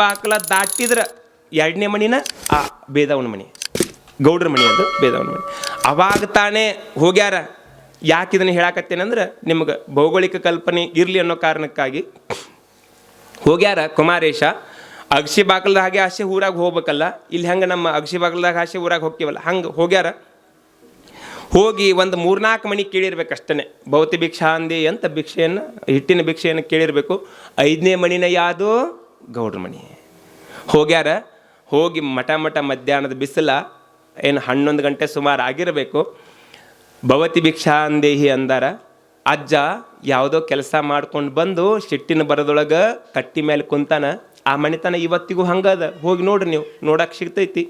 ಬಾಕ್ಲ ದಾಟಿದ್ರ ಎರಡನೇ ಮಣಿನ ಆ ಬೇದವನ ಮಣಿ. ಗೌಡ್ರ ಮಣಿ ಅದು ಬೇದವನ ಮಣಿ. ಅವಾಗ ತಾನೇ ಹೋಗ್ಯಾರ. ಯಾಕೆ ಇದನ್ನು ಹೇಳಾಕತ್ತೇನಂದ್ರೆ ನಿಮ್ಗೆ ಭೌಗೋಳಿಕ ಕಲ್ಪನೆ ಇರಲಿ ಅನ್ನೋ ಕಾರಣಕ್ಕಾಗಿ. ಹೋಗ್ಯಾರ ಕುಮಾರೇಶ ಅಗ್ಸಿ ಬಾಗ್ಲದ ಹಾಗೆ ಆಸೆ ಊರಾಗ ಹೋಗ್ಬೇಕಲ್ಲ, ಇಲ್ಲಿ ಹೆಂಗೆ ನಮ್ಮ ಅಗ್ಸಿ ಬಾಗ್ಲದಾಗ ಆಸೆ ಊರಾಗ ಹೋಗ್ತೀವಲ್ಲ, ಹಂಗೆ ಹೋಗ್ಯಾರ. ಹೋಗಿ ಒಂದು ಮೂರ್ನಾಲ್ಕು ಮಣಿ ಕೇಳಿರ್ಬೇಕು ಅಷ್ಟೇ ಭೌತಿ ಭಿಕ್ಷಾ ಅಂದಿ ಅಂತ ಭಿಕ್ಷೆಯನ್ನು, ಹಿಟ್ಟಿನ ಭಿಕ್ಷೆಯನ್ನು ಕೇಳಿರಬೇಕು. ಐದನೇ ಮಣಿನ ಯಾವುದು ಗೌಡ್ರ ಮನೆ. ಹೋಗ್ಯಾರ, ಹೋಗಿ ಮಠ ಮಠ ಮಧ್ಯಾಹ್ನದ ಬಿಸಿಲ ಏನು ಹನ್ನೊಂದು ಗಂಟೆ ಸುಮಾರು ಆಗಿರಬೇಕು. ಭವತಿ ಭಿಕ್ಷಾ ಅಂದೇಹಿ ಅಂದಾರ. ಅಜ್ಜ ಯಾವುದೋ ಕೆಲಸ ಮಾಡ್ಕೊಂಡು ಬಂದು ಶಿಟ್ಟಿನ ಬರದೊಳಗೆ ಕಟ್ಟಿ ಮೇಲೆ ಕುಂತಾನ. ಆ ಮನೆತನ ಇವತ್ತಿಗೂ ಹಂಗದ. ಹೋಗಿ ನೋಡ್ರಿ ನೀವು ನೋಡಕ್ಕೆ ಸಿಗ್ತೈತಿ.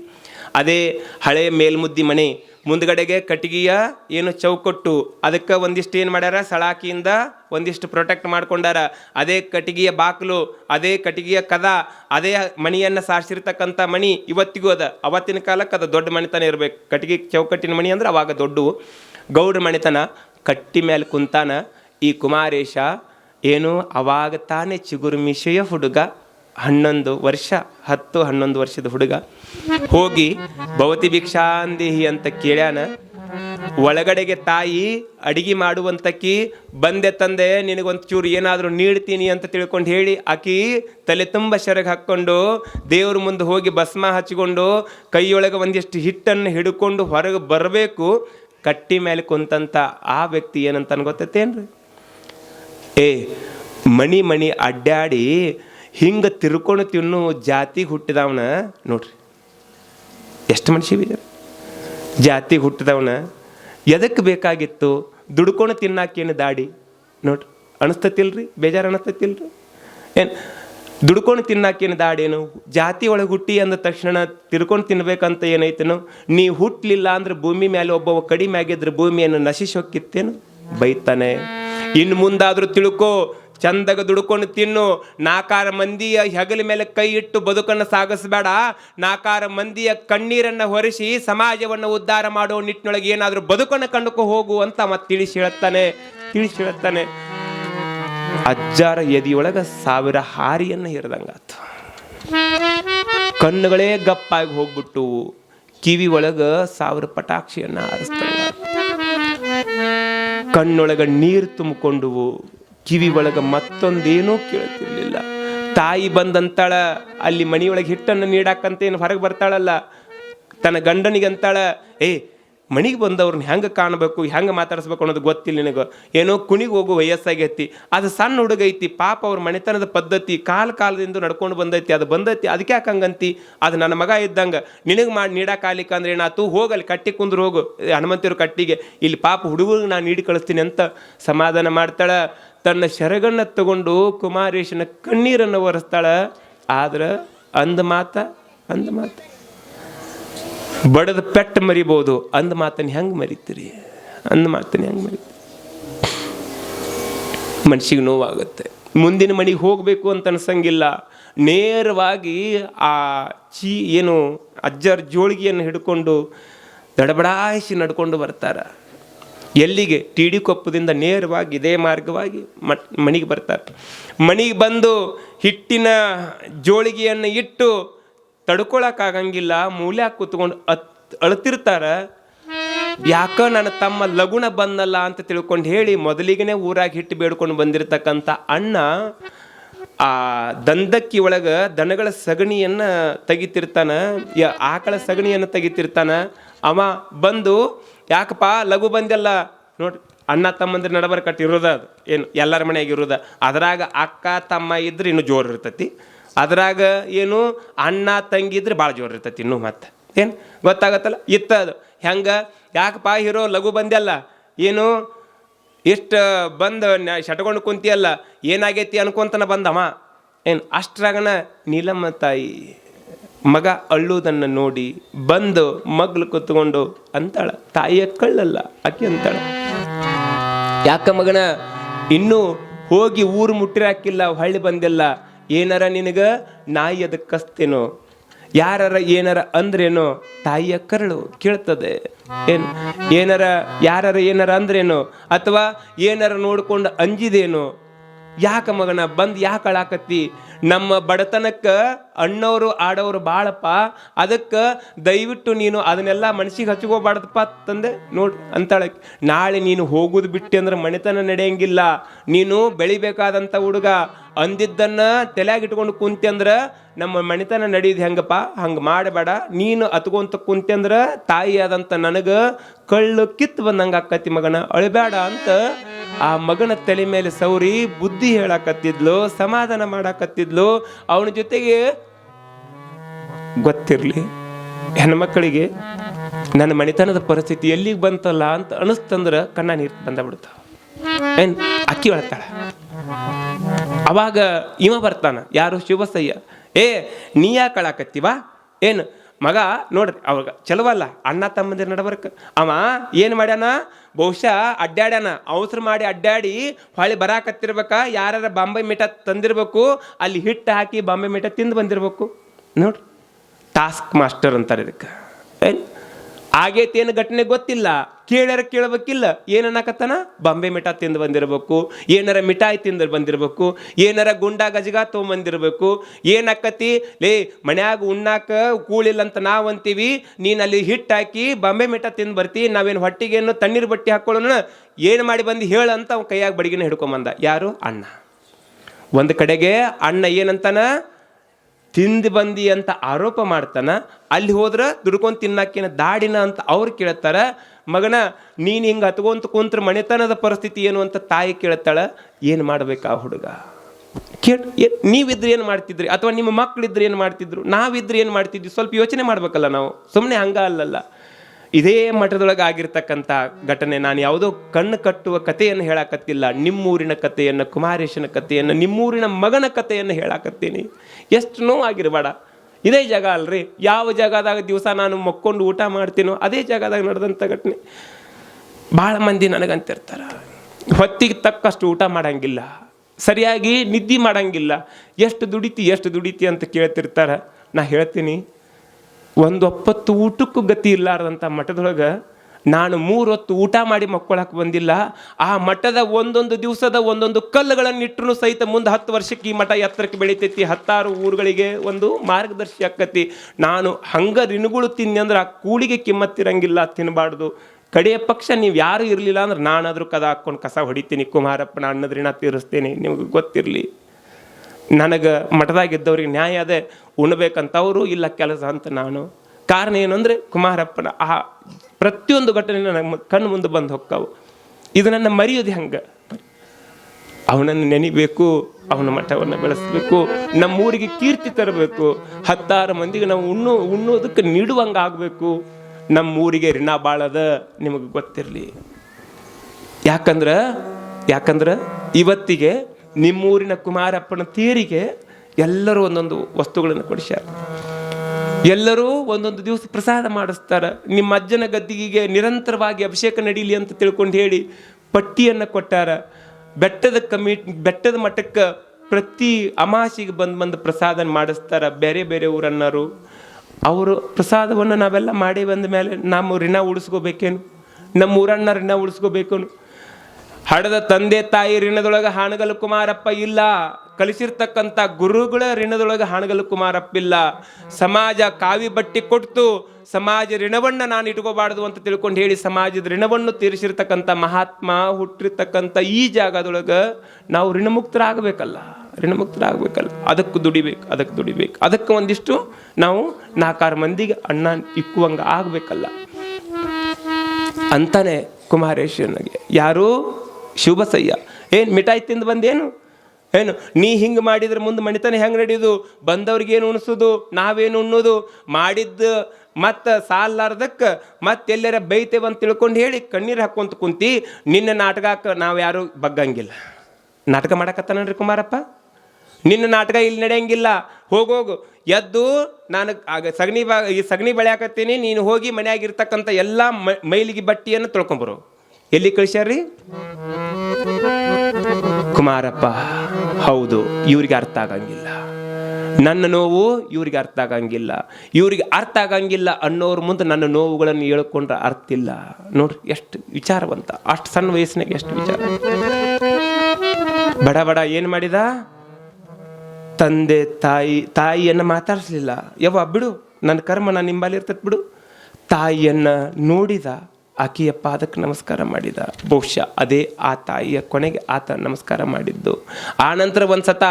ಅದೇ ಹಳೆ ಮೇಲ್ಮುದ್ದಿ ಮನೆ ಮುಂದ್ಗಡೆಗೆ ಕಟ್ಟಿಗೆಯ ಏನು ಚೌಕಟ್ಟು, ಅದಕ್ಕೆ ಒಂದಿಷ್ಟು ಏನು ಮಾಡ್ಯಾರ? ಸಳಾಕಿಯಿಂದ ಒಂದಿಷ್ಟು ಪ್ರೊಟೆಕ್ಟ್ ಮಾಡ್ಕೊಂಡಾರ. ಅದೇ ಕಟ್ಟಿಗೆಯ ಬಾಕ್ಲು ಅದೇ ಕಟ್ಟಿಗೆಯ ಕದ, ಅದೇ ಮಣಿಯನ್ನು ಸಾರಿಸಿರ್ತಕ್ಕಂಥ ಮಣಿ ಇವತ್ತಿಗೂ ಅದ. ಅವತ್ತಿನ ಕಾಲಕ್ಕೆ ಅದು ದೊಡ್ಡ ಮಣಿತನ ಇರಬೇಕು. ಕಟ್ಟಿಗೆ ಚೌಕಟ್ಟಿನ ಮಣಿ ಅಂದ್ರೆ ಅವಾಗ ದೊಡ್ಡವು. ಗೌಡ್ರ ಮಣಿತನ ಕಟ್ಟಿ ಮೇಲೆ ಕುಂತಾನ. ಈ ಕುಮಾರೇಶ ಏನು ಅವಾಗ ತಾನೇ ಚಿಗುರು ಮಿಶೆಯ ಹುಡುಗ. ಹನ್ನೊಂದು ವರ್ಷ, ಹತ್ತು, ಹನ್ನೊಂದು ವರ್ಷದ ಹುಡುಗ. ಹೋಗಿ ಭವತಿ ಭಿಕ್ಷಾಂದಿಹಿ ಅಂತ ಕೇಳ್ಯಾನ. ಒಳಗಡೆಗೆ ತಾಯಿ ಅಡಿಗೆ ಮಾಡುವಂತಕ್ಕಿ ಬಂದೆ ತಂದೆ, ನಿನಗೊಂದು ಚೂರು ಏನಾದರೂ ನೀಡ್ತೀನಿ ಅಂತ ತಿಳ್ಕೊಂಡು ಹೇಳಿ ಆಕಿ ತಲೆ ತುಂಬ ಸೆರಗ್ ಹಾಕ್ಕೊಂಡು ದೇವ್ರ ಮುಂದೆ ಹೋಗಿ ಭಸ್ಮ ಹಚ್ಕೊಂಡು ಕೈಯೊಳಗೆ ಒಂದಿಷ್ಟು ಹಿಟ್ಟನ್ನು ಹಿಡ್ಕೊಂಡು ಹೊರಗೆ ಬರಬೇಕು. ಕಟ್ಟಿ ಮೇಲೆ ಕುಂತಂಥ ಆ ವ್ಯಕ್ತಿ ಏನಂತ ಗೊತ್ತೈತೇನ್ರಿ? ಏ, ಮಣಿ ಮಣಿ ಅಡ್ಡಾಡಿ ಹಿಂಗೆ ತಿರ್ಕೊಂಡು ತಿನ್ನು ಜಾತಿಗೆ ಹುಟ್ಟಿದವನ ನೋಡ್ರಿ. ಎಷ್ಟು ಮನುಷ್ಯ ಬೀಜ ಜಾತಿ ಹುಟ್ಟಿದವನ ಎದಕ್ಕೆ ಬೇಕಾಗಿತ್ತು? ದುಡ್ಕೊಂಡು ತಿನ್ನಾಕೇನು ದಾಡಿ? ನೋಡ್ರಿ, ಅನಿಸ್ತತಿಲ್ರಿ? ಬೇಜಾರು ಅನಿಸ್ತತಿಲ್ರಿ? ಏನು ದುಡ್ಕೊಂಡು ತಿನ್ನಾಕೇನು ದಾಡೇನು? ಜಾತಿ ಒಳಗೆ ಹುಟ್ಟಿ ಅಂದ ತಕ್ಷಣ ತಿರ್ಕೊಂಡು ತಿನ್ಬೇಕಂತ ಏನೈತೇನು? ನೀ ಹುಟ್ಟಲಿಲ್ಲ ಅಂದ್ರೆ ಭೂಮಿ ಮೇಲೆ ಒಬ್ಬ ಕಡಿಮೆ ಆಗಿದ್ರೆ ಭೂಮಿಯನ್ನು ನಶಿಸಿ ಹೋಗಿತ್ತೇನು ಬೈತಾನೆ. ಇನ್ನು ಮುಂದಾದರೂ ತಿಳ್ಕೋ ಚಂದಗ ದುಡ್ಕೊಂಡು ತಿನ್ನು. ನಾಕಾರ ಮಂದಿಯ ಹೆಗಲ ಮೇಲೆ ಕೈ ಇಟ್ಟು ಬದುಕನ್ನು ಸಾಗಿಸಬೇಡ. ನಾಕಾರ ಮಂದಿಯ ಕಣ್ಣೀರನ್ನು ಹೊರಿಸಿ ಸಮಾಜವನ್ನು ಉದ್ಧಾರ ಮಾಡೋ ನಿಟ್ಟಿನೊಳಗೆ ಏನಾದರೂ ಬದುಕನ್ನು ಕಂಡುಕೊ ಹೋಗು ಅಂತ ಮತ್ತೆ ತಿಳಿಸಿ ಹೇಳ್ತಾನೆ ತಿಳಿಸಿ ಹೇಳ್ತಾನೆ ಅಜ್ಜಾರ ಎದಿಯೊಳಗ ಸಾವಿರ ಹಾರಿಯನ್ನು ಹಿರಿದಂಗಾತು ಕಣ್ಣುಗಳೇ ಗಪ್ಪಾಗಿ ಹೋಗ್ಬಿಟ್ಟು ಕಿವಿ ಒಳಗ ಸಾವಿರ ಪಟಾಕ್ಷಿಯನ್ನ ಆರಿಸ್ತಾರೆ ಕಣ್ಣೊಳಗ ನೀರು ತುಂಬಿಕೊಂಡುವು. ಕಿವಿ ಒಳಗೆ ಮತ್ತೊಂದೇನೂ ಕೇಳ್ತಿರ್ಲಿಲ್ಲ. ತಾಯಿ ಬಂದಂತಾಳ, ಅಲ್ಲಿ ಮಣಿಯೊಳಗೆ ಹಿಟ್ಟನ್ನು ನೀಡಾಕಂತೇನು ಹೊರಗೆ ಬರ್ತಾಳಲ್ಲ. ತನ್ನ ಗಂಡನಿಗೆ ಅಂತಾಳ, ಏ, ಮಣಿಗೆ ಬಂದವ್ರನ್ನ ಹೆಂಗೆ ಕಾಣಬೇಕು, ಹೆಂಗೆ ಮಾತಾಡಿಸ್ಬೇಕು ಅನ್ನೋದು ಗೊತ್ತಿಲ್ಲ ನಿನಗೆ. ಏನೋ ಕುಣಿಗೆ ಹೋಗೋ ವಯಸ್ಸಾಗೈತಿ ಅದು ಸಣ್ಣ ಹುಡುಗ ಐತಿ, ಪಾಪ ಅವ್ರ ಮನೆತನದ ಪದ್ಧತಿ, ಕಾಲ ಕಾಲದಿಂದ ನಡ್ಕೊಂಡು ಬಂದೈತಿ, ಅದು ಬಂದೈತಿ. ಅದಕ್ಕೆ ಯಾಕೆ ಹಂಗಂತಿ? ಅದು ನನ್ನ ಮಗ ಇದ್ದಂಗೆ. ನಿನಗೆ ಮಾಡಿ ನೀಡಕ್ಕಾಲಿಕ್ಕ ಅಂದ್ರೆ ಏನಾತು? ಹೋಗಲಿ ಕಟ್ಟಿ ಕುಂದ್ರು ಹೋಗು. ಹನುಮಂತಿಯವ್ರ ಕಟ್ಟಿಗೆ, ಇಲ್ಲಿ ಪಾಪ ಹುಡುಗರಿಗೆ ನಾನು ನೀಡಿ ಕಳಿಸ್ತೀನಿ ಅಂತ ಸಮಾಧಾನ ಮಾಡ್ತಾಳ. ತನ್ನ ಶರಗನ್ನ ತಗೊಂಡು ಕುಮಾರೇಶನ ಕಣ್ಣೀರನ್ನು ಒರೆಸ್ತಾಳ. ಆದ್ರೆ ಅಂದ ಮಾತ ಅಂದ ಮಾತ. ಬಡದ ಪೆಟ್ಟು ಮರಿಬೋದು, ಅಂದ ಮಾತನ್ನ ಹೆಂಗೆ ಮರಿತೀರಿ? ಅಂದ ಮಾತನ್ನ ಹೆಂಗೆ ಮರಿತೀರಿ? ಮನ್ಸಿಗೆ ನೋವಾಗುತ್ತೆ. ಮುಂದಿನ ಮನೆಗೆ ಹೋಗಬೇಕು ಅಂತ ಅನ್ಸಂಗಿಲ್ಲ. ನೇರವಾಗಿ ಆ ಚೀ, ಏನು ಅಜ್ಜರ ಜೋಳಿಗೆಯನ್ನು ಹಿಡ್ಕೊಂಡು ದಡಬಡಾಯಿಸಿ ನಡ್ಕೊಂಡು ಬರ್ತಾರೆ. ಎಲ್ಲಿಗೆ? ಟಿ ಡಿ ಕೊಪ್ಪದಿಂದ ನೇರವಾಗಿ ಇದೇ ಮಾರ್ಗವಾಗಿ ಮನೆಗೆ ಬರ್ತಾರೆ. ಮನೆಗೆ ಬಂದು ಹಿಟ್ಟಿನ ಜೋಳಿಗೆಯನ್ನು ಇಟ್ಟು ತಡ್ಕೊಳಕ್ಕಾಗಂಗಿಲ್ಲ ಮೂಲ್ಯಾಗ ಕೂತ್ಕೊಂಡು ಅತ್, ಅಳ್ತಿರ್ತಾರೆ. ಯಾಕೋ ನನ್ನ ತಮ್ಮ ಲಗುಣ ಬಂದಲ್ಲ ಅಂತ ತಿಳ್ಕೊಂಡು ಹೇಳಿ ಮೊದಲಿಗೆನೆ ಊರಾಗಿ ಹಿಟ್ಟು ಬೇಡ್ಕೊಂಡು ಬಂದಿರತಕ್ಕಂಥ ಅಣ್ಣ ಆ ದಂದಕ್ಕಿ ಒಳಗ ದನಗಳ ಸಗಣಿಯನ್ನ ತೆಗಿತಿರ್ತಾನ. ಆಕಳ ಸಗಣಿಯನ್ನು ತೆಗಿತಿರ್ತಾನ. ಅವ ಬಂದು ಯಾಕಪ್ಪ? ಲಘು ಬಂದೆಲ್ಲ ನೋಡಿ, ಅಣ್ಣ ತಮ್ಮಂದ್ರ ಕಟ್ಟಿ ಇರೋದ ಅದು. ಏನು, ಎಲ್ಲರ ಮನೆಯಾಗ ಇರೋದ. ಅದ್ರಾಗ ಅಕ್ಕ ತಮ್ಮ ಇದ್ರೆ ಇನ್ನೂ ಜೋರು ಇರ್ತತಿ. ಅದ್ರಾಗ ಏನು, ಅಣ್ಣ ತಂಗಿ ಇದ್ರೆ ಭಾಳ ಜೋರು ಇರ್ತತಿ ಇನ್ನೂ ಮತ್ತೆ. ಏನು? ಗೊತ್ತಾಗತ್ತಲ್ಲ? ಇತ್ತ ಅದು. ಹೆಂಗ? ಯಾಕಪ್ಪ ಹೀರೋ ಲಘು ಬಂದೆಲ್ಲ? ಏನು, ಇಷ್ಟು ಬಂದು ಶಟಗೊಂಡು ಕುಂತಿಯಲ್ಲ ಏನಾಗೈತಿ ಅನ್ಕೊಂತನ ಬಂದಮ್ಮ ಏನು, ಅಷ್ಟ್ರಾಗನ ನೀಲಮ್ಮ ತಾಯಿ ಮಗ ಅಳ್ಳುವುದನ್ನು ನೋಡಿ ಬಂದು ಮಗ್ಳು ಕೂತ್ಕೊಂಡು ಅಂತಾಳ. ತಾಯಿಯ ಕಳ್ಳಲ್ಲ, ಆಕೆ ಅಂತಾಳ. ಯಾಕ ಮಗನ? ಇನ್ನೂ ಹೋಗಿ ಊರು ಮುಟ್ಟಿರಾಕಿಲ್ಲ, ಹಳ್ಳಿ ಬಂದಿಲ್ಲ. ಏನಾರ ನಿನಗ ನಾಯಿ ಅದಕ್ಕೆ ಕಸ್ತೇನೋ ಯಾರಾರ ಏನಾರ ಅಂದ್ರೇನೋ ತಾಯಿಯ ಕರಳು ಕೇಳ್ತದೆ. ಏನು? ಏನಾರ ಯಾರಾರ ಏನಾರ ಅಂದ್ರೇನೋ ಅಥವಾ ಏನಾರ ನೋಡ್ಕೊಂಡು ಅಂಜಿದೇನೋ? ಯಾಕ ಮಗನ ಬಂದು ಯಾಕೆ ಅಳಾಕತ್ತಿ? ನಮ್ಮ ಬಡತನಕ್ಕೆ ಅಣ್ಣವರು ಆಡೋರು ಬಾಳಪ್ಪ. ಅದಕ್ಕೆ ದಯವಿಟ್ಟು ನೀನು ಅದನ್ನೆಲ್ಲ ಮನ್ಸಿಗೆ ಹಚ್ಕೋಬಾರ್ದಪ್ಪ ತಂದೆ. ನೋಡು ಅಂತಾಳೆ. ನಾಳೆ ನೀನು ಹೋಗುದು ಬಿಟ್ಟು ಅಂದ್ರೆ ಮನೆತನ ನಡೆಯಂಗಿಲ್ಲ. ನೀನು ಬೆಳಿಬೇಕಾದಂಥ ಹುಡುಗ. ಅಂದಿದ್ದನ್ನ ತಲೆಯಾಗ ಇಟ್ಕೊಂಡು ಕುಂತಿ ಅಂದ್ರ ನಮ್ಮ ಮನೆತನ ನಡೆಯೋದು ಹೆಂಗಪ್ಪ? ಹಂಗೆ ಮಾಡಬೇಡ. ನೀನು ಅತ್ಕೊಂತ ಕುಂತಿ ಅಂದ್ರ ತಾಯಿ ಆದಂತ ನನಗೆ ಕಳ್ಳು ಕಿತ್ತು ಬಂದಂಗೆ ಆಕತಿ ಮಗನ. ಅಳಬೇಡ ಅಂತ ಆ ಮಗನ ತಲೆ ಮೇಲೆ ಸೌರಿ, ಬುದ್ಧಿ ಹೇಳಾಕತ್ತಿದ್ಲು, ಸಮಾಧಾನ ಮಾಡಾಕತ್ತಿದ್ಲು. ಅವನ ಜೊತೆಗೆ ಗೊತ್ತಿರಲಿ ಹೆಣ್ಮಕ್ಕಳಿಗೆ ನನ್ನ ಮನೆತನದ ಪರಿಸ್ಥಿತಿ ಎಲ್ಲಿಗೆ ಬಂತಲ್ಲ ಅಂತ ಅನಿಸ್ತಂದ್ರ ಕಣ್ಣ ನೀರು ಬಂದ ಏನ್? ಅಕ್ಕಿ ಹೇಳ್ತಾಳ ಅವಾಗ ಇವ ಬರ್ತಾನ, ಯಾರು? ಶಿವಸಯ್ಯ. ಏ, ನೀ ಯಾಕೆ ಏನು? ಮಗ ನೋಡ್ರಿ, ಅವಾಗ ಚಲವಲ್ಲ ಅಣ್ಣ ತಮ್ಮಂದಿರ ನಡಬರ್ಕ. ಅವ ಏನು ಮಾಡ್ಯಾನ? ಬಹುಶಃ ಅಡ್ಡಾಡ್ಯಾನ ಅವಸರ ಮಾಡಿ ಅಡ್ಡಾಡಿ ಹೊಳೆ ಬರಾಕತ್ತಿರ್ಬೇಕ? ಯಾರ ಬಾಂಬೆ ಮೀಟ ತಂದಿರ್ಬೇಕು, ಅಲ್ಲಿ ಹಿಟ್ಟು ಹಾಕಿ ಬಾಂಬೆ ಮೀಟ ತಿಂದು ಬಂದಿರ್ಬೇಕು. ನೋಡ್ರಿ ಟಾಸ್ಕ್ ಮಾಸ್ಟರ್ ಅಂತಾರೆ ಇದಕ್ಕೆ. ಏನ್? ಆಗೈತಿ ಏನು ಘಟನೆ ಗೊತ್ತಿಲ್ಲ. ಕೇಳ್ಯಾರ ಕೇಳಬೇಕಿಲ್ಲ. ಏನನ್ನಕತ್ತಾನ ಬಾಂಬೆ ಮಿಠಾ ತಿಂದು ಬಂದಿರಬೇಕು. ಏನಾರ ಮಿಠಾಯಿ ತಿಂದು ಬಂದಿರಬೇಕು. ಏನಾರ ಗುಂಡ ಗಜಗ ತೊಗೊಂಬಂದಿರಬೇಕು ಏನಕ್ಕತಿ ಲೇ, ಮನ್ಯಾಗ ಉಣ್ಣಾಕ ಕೂಳಿಲ್ಲ ಅಂತ ನಾವು ಅಂತೀವಿ. ನೀನು ಅಲ್ಲಿ ಹಿಟ್ಟು ಹಾಕಿ ಬಾಂಬೆ ಮಿಠಾ ತಿಂದು ಬರ್ತಿ. ನಾವೇನು ಹೊಟ್ಟಿಗೇನು ತಣ್ಣೀರು ಬಟ್ಟೆ ಹಾಕೊಳ್ಳೋಣ ಏನು ಮಾಡಿ ಬಂದು ಹೇಳು ಅಂತ ಅವ್ನ ಕೈಯಾಗ ಬಡಿಗೆನ ಹಿಡ್ಕೊಂಬಂದ ಯಾರು? ಅಣ್ಣ. ಒಂದು ಕಡೆಗೆ ಅಣ್ಣ ಏನಂತಾನ? ತಿಂದು ಬಂದಿ ಅಂತ ಆರೋಪ ಮಾಡ್ತಾನ, ಅಲ್ಲಿ ಹೋದ್ರೆ ದುಡ್ಕೊಂಡು ತಿನ್ನಕ್ಕೇನ ದಾಡಿನ ಅಂತ ಅವ್ರು ಕೇಳ್ತಾರ, ಮಗನ ನೀನು ಹಿಂಗೆ ಹತ್ಕೊಂತ ಕುಂತ್ರ ಮನೆತನದ ಪರಿಸ್ಥಿತಿ ಏನು ಅಂತ ತಾಯಿ ಕೇಳ್ತಾಳ, ಏನು ಮಾಡ್ಬೇಕು ಆ ಹುಡುಗ? ಕೇಳ ನೀವಿದ್ರೆ ಏನು ಮಾಡ್ತಿದ್ರಿ? ಅಥವಾ ನಿಮ್ಮ ಮಕ್ಕಳಿದ್ರೆ ಏನು ಮಾಡ್ತಿದ್ರು? ನಾವಿದ್ರೆ ಏನು ಮಾಡ್ತಿದ್ವಿ? ಸ್ವಲ್ಪ ಯೋಚನೆ ಮಾಡ್ಬೇಕಲ್ಲ ನಾವು ಸುಮ್ಮನೆ ಹಂಗ ಅಲ್ಲಲ್ಲ. ಇದೇ ಮಠದೊಳಗೆ ಆಗಿರ್ತಕ್ಕಂಥ ಘಟನೆ. ನಾನು ಯಾವುದೋ ಕಣ್ಣು ಕಟ್ಟುವ ಕಥೆಯನ್ನು ಹೇಳಾಕತ್ತಿಲ್ಲ. ನಿಮ್ಮೂರಿನ ಕಥೆಯನ್ನು, ಕುಮಾರೇಶನ ಕಥೆಯನ್ನು, ನಿಮ್ಮೂರಿನ ಮಗನ ಕಥೆಯನ್ನು ಹೇಳಾಕತ್ತೀನಿ. ಎಷ್ಟು ನೋವಾಗಿರಬೇಡ. ಇದೇ ಜಾಗ ಅಲ್ರಿ. ಯಾವ ಜಾಗದಾಗ ದಿವಸ ನಾನು ಮಕ್ಕೊಂಡು ಊಟ ಮಾಡ್ತೀನೋ ಅದೇ ಜಾಗದಾಗ ನಡೆದಂಥ ಘಟನೆ. ಭಾಳ ಮಂದಿ ನನಗಂತಿರ್ತಾರೆ. ಹೊತ್ತಿಗೆ ತಕ್ಕಷ್ಟು ಊಟ ಮಾಡಂಗಿಲ್ಲ. ಸರಿಯಾಗಿ ನಿದ್ದೆ ಮಾಡಂಗಿಲ್ಲ. ಎಷ್ಟು ದುಡಿತಿ ಎಷ್ಟು ದುಡಿತಿ ಅಂತ ಕೇಳ್ತಿರ್ತಾರೆ. ನಾ ಹೇಳ್ತೀನಿ ಒಂದು ಒಪ್ಪತ್ತು ಊಟಕ್ಕೂ ಗತಿ ಇಲ್ಲಾರ್ದಂಥ ಮಠದೊಳಗೆ ನಾನು ಮೂರು ಹೊತ್ತು ಊಟ ಮಾಡಿ ಮಕ್ಕೊಳಕ್ಕೆ ಬಂದಿಲ್ಲ. ಆ ಮಠದ ಒಂದೊಂದು ದಿವಸದ ಒಂದೊಂದು ಕಲ್ಲುಗಳನ್ನು ಇಟ್ಟರು ಸಹಿತ ಮುಂದೆ ಹತ್ತು ವರ್ಷಕ್ಕೆ ಈ ಮಠ ಎತ್ತರಕ್ಕೆ ಬೆಳಿತೈತಿ. ಹತ್ತಾರು ಊರುಗಳಿಗೆ ಒಂದು ಮಾರ್ಗದರ್ಶಿ ಆಕತಿ ನಾನು ಹಂಗ ರಿನುಗಳು ತಿನ್ನಿ ಅಂದ್ರೆ ಆ ಕೂಳಿಗೆ ಕಿಮ್ಮತ್ತಿರಂಗಿಲ್ಲ ತಿನ್ನಬಾರ್ದು ಕಡೆಯ ಪಕ್ಷ ನೀವು ಯಾರು ಇರಲಿಲ್ಲ ಅಂದ್ರೆ ನಾನಾದರೂ ಕದ ಹಾಕ್ಕೊಂಡು ಕಸ ಹೊಡಿತೀನಿ. ಕುಮಾರಪ್ಪನ ಅಣ್ಣದ್ರಿನ ತೀರಿಸ್ತೀನಿ. ನಿಮ್ಗೆ ಗೊತ್ತಿರಲಿ. ನನಗೆ ಮಠದಾಗಿದ್ದವ್ರಿಗೆ ನ್ಯಾಯ ಅದೇ ಉಣ್ಬೇಕಂತವರು ಇಲ್ಲ ಕೆಲಸ ಅಂತ ನಾನು. ಕಾರಣ ಏನಂದ್ರೆ ಕುಮಾರಪ್ಪನ ಆ ಪ್ರತಿಯೊಂದು ಘಟನೆ ನನಗೆ ಕಣ್ಣು ಮುಂದೆ ಬಂದು ಹೊಕ್ಕವು. ಇದು ನನ್ನ ಮರೆಯೋದು ಹೆಂಗೆ? ಅವನನ್ನು ನೆನಿಬೇಕು, ಅವನ ಮಠವನ್ನು ಬೆಳೆಸಬೇಕು, ನಮ್ಮೂರಿಗೆ ಕೀರ್ತಿ ತರಬೇಕು, ಹತ್ತಾರು ಮಂದಿಗೆ ನಾವು ಉಣ್ಣು, ಉಣ್ಣೋದಕ್ಕೆ ನೀಡುವಂಗೆ ಆಗಬೇಕು. ನಮ್ಮೂರಿಗೆ ಋಣ ಬಾಳದ ನಿಮಗೆ ಗೊತ್ತಿರಲಿ. ಯಾಕಂದ್ರೆ ಯಾಕಂದ್ರೆ ಇವತ್ತಿಗೆ ನಿಮ್ಮೂರಿನ ಕುಮಾರಪ್ಪನ ತೇರಿಗೆ ಎಲ್ಲರೂ ಒಂದೊಂದು ವಸ್ತುಗಳನ್ನು ಕೊಡಿಸ್ಯಾರ. ಎಲ್ಲರೂ ಒಂದೊಂದು ದಿವಸ ಪ್ರಸಾದ ಮಾಡಿಸ್ತಾರೆ. ನಿಮ್ಮ ಅಜ್ಜನ ಗದ್ದಿಗೆಗೆ ನಿರಂತರವಾಗಿ ಅಭಿಷೇಕ ನಡೀಲಿ ಅಂತ ತಿಳ್ಕೊಂಡು ಹೇಳಿ ಪಟ್ಟಿಯನ್ನು ಕೊಟ್ಟಾರ. ಬೆಟ್ಟದ ಕಮಿ, ಬೆಟ್ಟದ ಮಠಕ್ಕೆ ಪ್ರತಿ ಅಮಾಸಿಗೆ ಬಂದು ಬಂದು ಪ್ರಸಾದ ಮಾಡಿಸ್ತಾರೆ ಬೇರೆ ಬೇರೆ ಊರನ್ನರು. ಅವರು ಪ್ರಸಾದವನ್ನು ನಾವೆಲ್ಲ ಮಾಡಿ ಬಂದ ಮೇಲೆ ನಮ್ಮ ಋಣ ಉಳಿಸ್ಕೋಬೇಕೇನು? ನಮ್ಮ ಊರನ್ನ ಋಣ ಉಳಿಸ್ಕೋಬೇಕೇನು? ಹಡದ ತಂದೆ ತಾಯಿ ಋಣದೊಳಗೆ ಹಾಣಗಲು ಕುಮಾರಪ್ಪ ಇಲ್ಲ. ಕಲಿಸಿರ್ತಕ್ಕಂಥ ಗುರುಗಳ ಋಣದೊಳಗೆ ಹಾಣಗಲು ಕುಮಾರಪ್ಪ ಇಲ್ಲ. ಸಮಾಜ ಕಾವಿ ಬಟ್ಟಿ ಕೊಟ್ಟು ಸಮಾಜ ಋಣವನ್ನು ನಾನು ಇಟ್ಕೋಬಾರ್ದು ಅಂತ ತಿಳ್ಕೊಂಡು ಹೇಳಿ ಸಮಾಜದ ಋಣವನ್ನು ತೀರಿಸಿರ್ತಕ್ಕಂಥ ಮಹಾತ್ಮ, ಹುಟ್ಟಿರ್ತಕ್ಕಂಥ ಈ ಜಾಗದೊಳಗೆ ನಾವು ಋಣಮುಕ್ತರಾಗಬೇಕಲ್ಲ. ಋಣಮುಕ್ತರಾಗಬೇಕಲ್ಲ. ಅದಕ್ಕೆ ದುಡಿಬೇಕು ಅದಕ್ಕೆ ದುಡಿಬೇಕು. ಅದಕ್ಕೆ ಒಂದಿಷ್ಟು ನಾವು ನಾಲ್ಕಾರು ಮಂದಿಗೆ ಅಣ್ಣ ಇಕ್ಕುವಂಗೆ ಆಗಬೇಕಲ್ಲ. ಅಂತಾನೆ ಕುಮಾರೇಶ್ವರನಿಗೆ ಯಾರು? ಶಿವಬಸಯ್ಯ ಏನು ಮಿಠಾಯಿ ತಿಂದು ಬಂದೇನು? ಏನು, ನೀ ಹಿಂಗೆ ಮಾಡಿದ್ರೆ ಮುಂದೆ ಮಣಿತನ ಹೆಂಗೆ ನಡೆಯೋದು? ಬಂದವ್ರಿಗೆ ಏನು ಉಣಿಸೋದು? ನಾವೇನು ಉಣ್ಣೋದು? ಮಾಡಿದ್ದು ಮತ್ತು ಸಾಲಾರ್ದಕ್ಕೆ ಮತ್ತೆ ಎಲ್ಲರ ಬೈತೇವೆ ಅಂತ ತಿಳ್ಕೊಂಡು ಹೇಳಿ ಕಣ್ಣೀರು ಹಾಕ್ಕೊಂತ ಕುಂತಿ, ನಿನ್ನ ನಾಟಕಕ್ಕೆ ನಾವು ಯಾರು ಬಗ್ಗಂಗಿಲ್ಲ. ನಾಟಕ ಮಾಡಕತ್ತಾನನ್ರಿ ಕುಮಾರಪ್ಪ? ನಿನ್ನ ನಾಟಕ ಇಲ್ಲಿ ನಡೆಯಂಗಿಲ್ಲ. ಹೋಗೋಗು ಎದ್ದು ನಾನು ಆಗ ಸಗಣಿ ಬಾ, ಈ ಸಗಣಿ ಬೆಳೆಯಾಕತ್ತೀನಿ ನೀನು ಹೋಗಿ ಮನೆಯಾಗಿರ್ತಕ್ಕಂಥ ಎಲ್ಲ ಮೈಲಿಗೆ ಬಟ್ಟೆಯನ್ನು ತೊಳ್ಕೊಂಬರು. ಎಲ್ಲಿ ಕಳಿಸ್ಯಾರ್ರಿ? ಕುಮಾರಪ್ಪ, ಹೌದು, ಇವ್ರಿಗೆ ಅರ್ಥ ಆಗಂಗಿಲ್ಲ. ನನ್ನ ನೋವು ಇವ್ರಿಗೆ ಅರ್ಥ ಆಗಂಗಿಲ್ಲ. ಇವ್ರಿಗೆ ಅರ್ಥ ಆಗಂಗಿಲ್ಲ ಅನ್ನೋರ ಮುಂದೆ ನನ್ನ ನೋವುಗಳನ್ನು ಹೇಳ್ಕೊಂಡ್ರೆ ಅರ್ಥ ಇಲ್ಲ. ನೋಡ್ರಿ, ಎಷ್ಟು ವಿಚಾರವಂತ, ಅಷ್ಟು ಸಣ್ಣ ವಯಸ್ಸಿನಾಗ ಎಷ್ಟು ವಿಚಾರ. ಬಡ ಬಡ ಏನು ಮಾಡಿದ? ತಂದೆ, ತಾಯಿ, ತಾಯಿಯನ್ನು ಮಾತಾಡಿಸ್ಲಿಲ್ಲ. ಯವ್ವ, ಬಿಡು, ನನ್ನ ಕರ್ಮ ನಾನು ನಿಂಬಲ್ಲಿ ಬಿಡು. ತಾಯಿಯನ್ನ ನೋಡಿದ. ಆಕೆಯ ಪಾದಕ್ಕೆ ನಮಸ್ಕಾರ ಮಾಡಿದ. ಬಹುಶಃ ಅದೇ ಆ ತಾಯಿಯ ಕೊನೆಗೆ ಆತ ನಮಸ್ಕಾರ ಮಾಡಿದ್ದು. ಆ ನಂತರ ಒಂದು ಸತ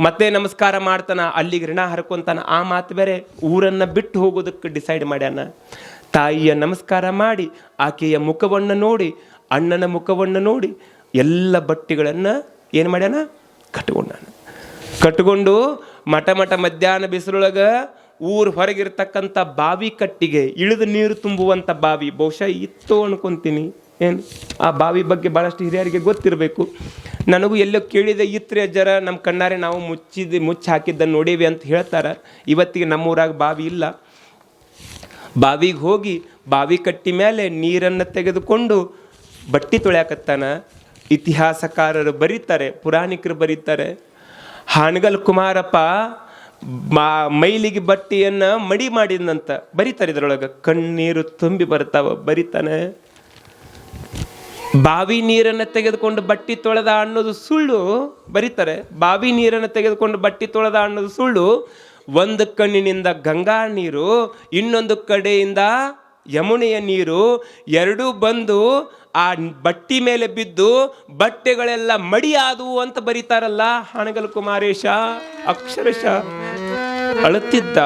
ಮತ್ತೆ ನಮಸ್ಕಾರ ಮಾಡ್ತಾನ, ಅಲ್ಲಿಗೆ ಋಣ ಹರ್ಕೊಂತಾನ. ಆ ಮಾತು ಬೇರೆ ಊರನ್ನು ಬಿಟ್ಟು ಹೋಗೋದಕ್ಕೆ ಡಿಸೈಡ್ ಮಾಡ್ಯಾನ. ತಾಯಿಯ ನಮಸ್ಕಾರ ಮಾಡಿ, ಆಕೆಯ ಮುಖವನ್ನು ನೋಡಿ, ಅಣ್ಣನ ಮುಖವನ್ನು ನೋಡಿ, ಎಲ್ಲ ಬಟ್ಟೆಗಳನ್ನು ಏನು ಮಾಡ್ಯಾನ? ಕಟ್ಕೊಂಡಾನ. ಕಟ್ಕೊಂಡು ಮಠ ಮಠ ಮಧ್ಯಾಹ್ನ ಬಿಸಿಲೊಳಗೆ ಊರ್ ಹೊರಗಿರ್ತಕ್ಕಂಥ ಬಾವಿ ಕಟ್ಟಿಗೆ ಇಳಿದು ನೀರು ತುಂಬುವಂಥ ಬಾವಿ. ಬಹುಶಃ ಇತ್ತು ಅನ್ಕೊಂತೀನಿ. ಏನು? ಆ ಬಾವಿ ಬಗ್ಗೆ ಭಾಳಷ್ಟು ಹಿರಿಯರಿಗೆ ಗೊತ್ತಿರಬೇಕು. ನನಗೂ ಎಲ್ಲೋ ಕೇಳಿದೆ, ಇತ್ರಿ ಅಜ್ಜರ ನಮ್ಮ ಕಣ್ಣಾರೆ ನಾವು ಮುಚ್ಚಿದ, ಮುಚ್ಚಿ ಹಾಕಿದ್ದನ್ನು ನೋಡೀವಿ ಅಂತ ಹೇಳ್ತಾರೆ. ಇವತ್ತಿಗೆ ನಮ್ಮೂರಾಗ ಬಾವಿ ಇಲ್ಲ. ಬಾವಿಗೆ ಹೋಗಿ ಬಾವಿ ಕಟ್ಟಿ ಮೇಲೆ ನೀರನ್ನು ತೆಗೆದುಕೊಂಡು ಬಟ್ಟಿ ತೊಳ್ಯಾಕತ್ತಾನ. ಇತಿಹಾಸಕಾರರು ಬರೀತಾರೆ, ಪುರಾಣಿಕರು ಬರೀತಾರೆ. ಹಾನಗಲ್ ಕುಮಾರಪ್ಪ ಮಾ ಮೈಲಿಗೆ ಬಟ್ಟೆಯನ್ನು ಮಡಿ ಮಾಡಿದಂತ ಬರಿತಾರೆ ಇದರೊಳಗೆ. ಕಣ್ಣೀರು ತುಂಬಿ ಬರ್ತಾವ, ಬರಿತಾನೆ. ಬಾವಿ ನೀರನ್ನು ತೆಗೆದುಕೊಂಡು ಬಟ್ಟಿ ತೊಳೆದ ಅನ್ನೋದು ಸುಳ್ಳು, ಬರೀತಾರೆ. ಬಾವಿ ನೀರನ್ನು ತೆಗೆದುಕೊಂಡು ಬಟ್ಟಿ ತೊಳೆದ ಅನ್ನೋದು ಸುಳ್ಳು. ಒಂದು ಕಣ್ಣಿನಿಂದ ಗಂಗಾ ನೀರು, ಇನ್ನೊಂದು ಕಡೆಯಿಂದ ಯಮುನೆಯ ನೀರು, ಎರಡೂ ಬಂದು ಆ ಬಟ್ಟಿ ಮೇಲೆ ಬಿದ್ದು ಬಟ್ಟೆಗಳೆಲ್ಲ ಮಡಿಯಾದವು ಅಂತ ಬರೀತಾರಲ್ಲ ಹಣಗಲ್ ಕುಮಾರೇಶ? ಅಕ್ಷರಶ ಅಳುತ್ತಿದ್ದ,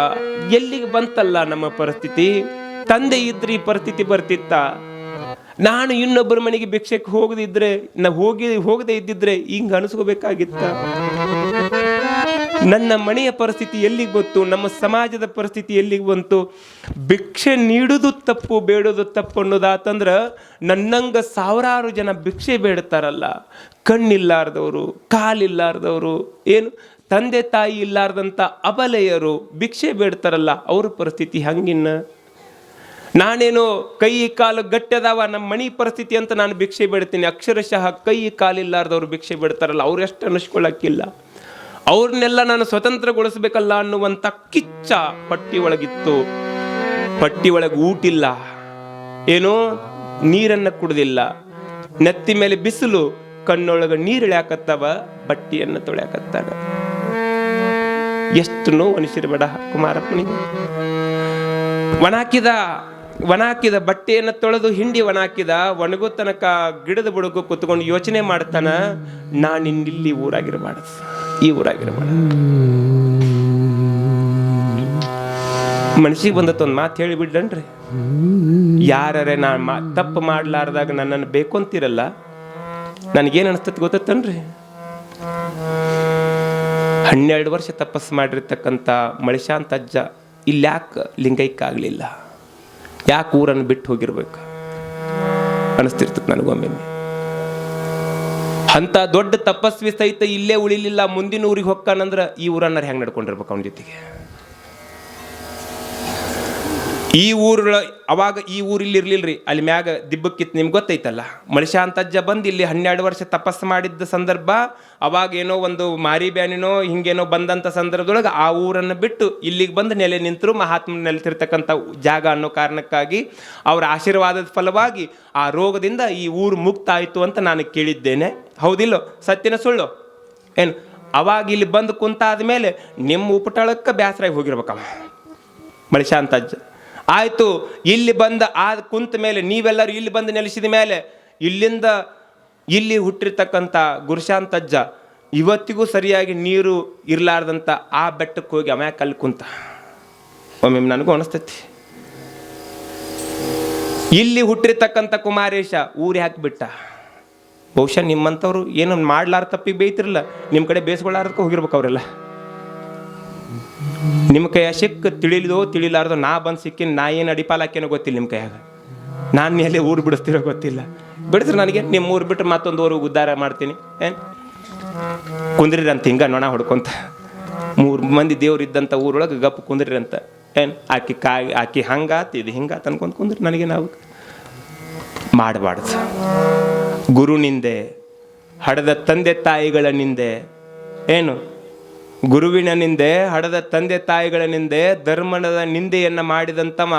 ಎಲ್ಲಿಗೆ ಬಂತಲ್ಲ ನಮ್ಮ ಪರಿಸ್ಥಿತಿ? ತಂದೆ ಇದ್ರೆ ಪರಿಸ್ಥಿತಿ ಬರ್ತಿತ್ತ? ನಾನು ಇನ್ನೊಬ್ಬರ ಮನೆಗೆ ಭಿಕ್ಷಕ್ಕೆ ಹೋಗದಿದ್ರೆ, ನಾ ಹೋಗಿ, ಹೋಗದೆ ಇದ್ದಿದ್ರೆ ಹಿಂಗೆ ಅನಿಸ್ಕೋಬೇಕಾಗಿತ್ತ? ನನ್ನ ಮನೆಯ ಪರಿಸ್ಥಿತಿ ಎಲ್ಲಿಗೆ ಬಂತು? ನಮ್ಮ ಸಮಾಜದ ಪರಿಸ್ಥಿತಿ ಎಲ್ಲಿಗೆ ಬಂತು? ಭಿಕ್ಷೆ ನೀಡೋದು ತಪ್ಪು, ಬೇಡೋದು ತಪ್ಪು ಅನ್ನೋದಾತಂದ್ರೆ ನನ್ನಂಗ ಸಾವಿರಾರು ಜನ ಭಿಕ್ಷೆ ಬೇಡ್ತಾರಲ್ಲ. ಕಣ್ಣಿಲ್ಲಾರ್ದವರು, ಕಾಲಿಲ್ಲಾರ್ದವರು, ಏನು? ತಂದೆ ತಾಯಿ ಇಲ್ಲಾರ್ದಂಥ ಅಬಲೆಯರು ಭಿಕ್ಷೆ ಬೇಡ್ತಾರಲ್ಲ, ಅವ್ರ ಪರಿಸ್ಥಿತಿ ಹಂಗಿನ್ನ? ನಾನೇನು ಕೈ ಕಾಲು ಗಟ್ಟದವ, ನಮ್ಮ ಮಣಿ ಪರಿಸ್ಥಿತಿ ಅಂತ ನಾನು ಭಿಕ್ಷೆ ಬೇಡ್ತೀನಿ. ಅಕ್ಷರಶಃ ಕೈ ಕಾಲಿಲ್ಲಾರ್ದವ್ರು ಭಿಕ್ಷೆ ಬಿಡ್ತಾರಲ್ಲ, ಅವ್ರು ಎಷ್ಟು ಅನಿಸ್ಕೊಳ್ಳೋಕ್ಕಿಲ್ಲ ಅವ್ರನ್ನೆಲ್ಲ ನಾನು ಸ್ವತಂತ್ರಗೊಳಿಸ್ಬೇಕಲ್ಲ ಅನ್ನುವಂಥ ಕಿಚ್ಚ ಪಟ್ಟಿ ಒಳಗಿತ್ತು ಪಟ್ಟಿ ಒಳಗೆ ಊಟಿಲ್ಲ. ಏನೋ ನೀರನ್ನು ಕುಡಿದಿಲ್ಲ. ನೆತ್ತಿ ಮೇಲೆ ಬಿಸಿಲು, ಕಣ್ಣೊಳಗೆ ನೀರು ಇಳಿಯಾಕತ್ತವ, ಬಟ್ಟಿಯನ್ನು ತೊಳ್ಯಾಕತ್ತಾನ. ಎಷ್ಟು ನೋವು ಅನಿಸಿರ್ಬೇಡ ಕುಮಾರಪ್ಪನಿಗೆ ಒಣಾಕಿದ ಒಣಾಕಿದ ಬಟ್ಟೆಯನ್ನು ತೊಳೆದು ಹಿಂಡಿ ಒಣಾಕಿದ, ಒಣಗೋ ತನಕ ಗಿಡದ ಬುಡಕು ಕುತ್ಕೊಂಡು ಯೋಚನೆ ಮಾಡ್ತಾನ ನಾನು ಇನ್ನಿಲ್ಲಿ ಊರಾಗಿರಬಾರ್ದು. ಈ ಊರಾಗಿರಬಾರ್ದು ಮನಸ್ಸಿಗೆ ಬಂದತ್ತ ಒಂದು ಮಾತು ಹೇಳಿಬಿಡ್ರನ್ರಿ ಯಾರೇ ನಾನು ಮಾ, ತಪ್ಪು ಮಾಡ್ಲಾರ್ದಾಗ ನನ್ನನ್ನು ಬೇಕು ಅಂತೀರಲ್ಲ, ನನಗೇನು ಅನಿಸ್ತತಿ ಗೊತ್ತತ್ತನ್ರಿ? ಹನ್ನೆರಡು ವರ್ಷ ತಪಸ್ಸು ಮಾಡಿರ್ತಕ್ಕಂಥ ಮಳಿಶಾಂತ ಅಜ್ಜ ಇಲ್ಲಿ ಯಾಕೆ ಲಿಂಗೈಕ್ಯ ಆಗಲಿಲ್ಲ. ಯಾಕೆ ಊರನ್ನು ಬಿಟ್ಟು ಹೋಗಿರ್ಬೇಕು? ಅನಿಸ್ತಿರ್ತದೆ ನನಗೊಮ್ಮೆ. ಅಂಥ ದೊಡ್ಡ ತಪಸ್ವಿ ಸಹಿತ ಇಲ್ಲೇ ಉಳಿಲಿಲ್ಲ ಮುಂದಿನ ಊರಿಗೆ ಹೊಕ್ಕಾನಂದ್ರೆ ಈ ಊರನ್ನ ಹೆಂಗೆ ನಡ್ಕೊಂಡಿರ್ಬೇಕು ಅವನ ಜೊತೆಗೆ? ಈ ಊರ ಅವಾಗ ಈ ಊರಿಲ್ಲಿ ಇರ್ಲಿಲ್ಲ ರೀ ಅಲ್ಲಿ ಮ್ಯಾಗ ದಿಬ್ಬಕ್ಕಿತ್ತು ನಿಮ್ಗೆ ಗೊತ್ತೈತಲ್ಲ? ಮಳಿಶಾಂತಜ್ಜ ಬಂದು ಇಲ್ಲಿ ಹನ್ನೆರಡು ವರ್ಷ ತಪಸ್ಸು ಮಾಡಿದ್ದ ಸಂದರ್ಭ, ಅವಾಗ ಏನೋ ಒಂದು ಮಾರಿ ಬ್ಯಾನಿನೋ, ಹಿಂಗೇನೋ ಬಂದಂಥ ಸಂದರ್ಭದೊಳಗೆ ಆ ಊರನ್ನು ಬಿಟ್ಟು ಇಲ್ಲಿಗೆ ಬಂದು ನೆಲೆ ನಿಂತರು ಮಹಾತ್ಮ ನೆಲೆತಿರ್ತಕ್ಕಂಥ ಜಾಗ ಅನ್ನೋ ಕಾರಣಕ್ಕಾಗಿ ಅವರ ಆಶೀರ್ವಾದದ ಫಲವಾಗಿ ಆ ರೋಗದಿಂದ ಈ ಊರು ಮುಕ್ತ ಆಯಿತು ಅಂತ ನಾನು ಕೇಳಿದ್ದೇನೆ. ಹೌದಿಲ್ಲೋ? ಸತ್ಯನ ಸುಳ್ಳು? ಏನು? ಅವಾಗ ಇಲ್ಲಿ ಬಂದು ಕುಂತಾದ ಮೇಲೆ ನಿಮ್ಮ ಉಪಟಳಕ್ಕೆ ಬ್ಯಾಸರಾಗಿ ಹೋಗಿರ್ಬೇಕಮ್ಮ ಮಳಿಶಾಂತಜ್ಜ ಆಯಿತು, ಇಲ್ಲಿ ಬಂದ ಆ ಕುಂತ ಮೇಲೆ ನೀವೆಲ್ಲರೂ ಇಲ್ಲಿ ಬಂದು ನೆಲೆಸಿದ ಮೇಲೆ ಇಲ್ಲಿಂದ ಇಲ್ಲಿ ಹುಟ್ಟಿರ್ತಕ್ಕಂಥ ಗುರುಶಾಂತಜ್ಜ ಇವತ್ತಿಗೂ ಸರಿಯಾಗಿ ನೀರು ಇರಲಾರ್ದಂಥ ಆ ಬೆಟ್ಟಕ್ಕೆ ಹೋಗಿ ಅಮ್ಯಾ ಅಲ್ಲಿ ಕುಂತ? ಒಮ್ಮೆ ನನಗೂ ಅನಿಸ್ತೈತಿ. ಇಲ್ಲಿ ಹುಟ್ಟಿರ್ತಕ್ಕಂಥ ಕುಮಾರೇಶ ಊರಿ ಹಾಕಿಬಿಟ್ಟ. ಬಹುಶಃ ನಿಮ್ಮಂಥವ್ರು ಏನು ಮಾಡ್ಲಾರ ತಪ್ಪಿಗೆ ಬೇಯ್ತಿರಲ್ಲ ನಿಮ್ಮ ಕಡೆ ಬೇಯಿಸ್ಕೊಳ್ಳಾರ್ದಕ್ಕೆ ಹೋಗಿರ್ಬೇಕು ಅವರೆಲ್ಲ. ನಿಮ್ಮ ಕೈಯ ಸಿಕ್ಕ ತಿಳಿಲಿದೋ ತಿಳಿಲಾರ್ದೋ ನಾ ಬಂದು ಸಿಕ್ಕಿನ, ನಾ ಏನು ಅಡಿಪಾಲ ಹಾಕೇನೋ ಗೊತ್ತಿಲ್ಲ ನಿಮ್ಮ ಕೈಯಾಗ. ನಾನು ಎಲ್ಲಿ ಊರು ಬಿಡಿಸ್ತಿರೋ ಗೊತ್ತಿಲ್ಲ. ಬಿಡಿಸ್ರಿ ನನಗೆ, ನಿಮ್ಮ ಊರು ಬಿಟ್ಟರೆ ಮತ್ತೊಂದು ಊರಿಗೆ ಉದ್ಧಾರ ಮಾಡ್ತೀನಿ. ಏನು? ಕುಂದ್ರಿರಿ ಅಂತ ಹಿಂಗ ನೊಣ ಹೊಡ್ಕೊಂತ. ಮೂರು ಮಂದಿ ದೇವ್ರು ಇದ್ದಂಥ ಊರೊಳಗೆ ಗಪ್ಪು ಕುಂದ್ರಿ ಅಂತ ಏನು? ಆಕಿ ಕಾಯಿ, ಆಕಿ ಹಂಗಾತ್, ಇದು ಹಿಂಗಾತ್ ಅನ್ಕೊಂತ ಕುಂದ್ರಿ ನನಗೆ ನಾವು. ಮಾಡಬಾರ್ದು. ಗುರು ನಿಂದೆ, ಹಡದ ತಂದೆ ತಾಯಿಗಳ ನಿಂದೆ. ಏನು? ಗುರುವಿನ ನಿಂದೆ, ಹಡದ ತಂದೆ ತಾಯಿಗಳ ನಿಂದೆ ಧರ್ಮದ ನಿಂದೆಯನ್ನು ಮಾಡಿದಂತಮ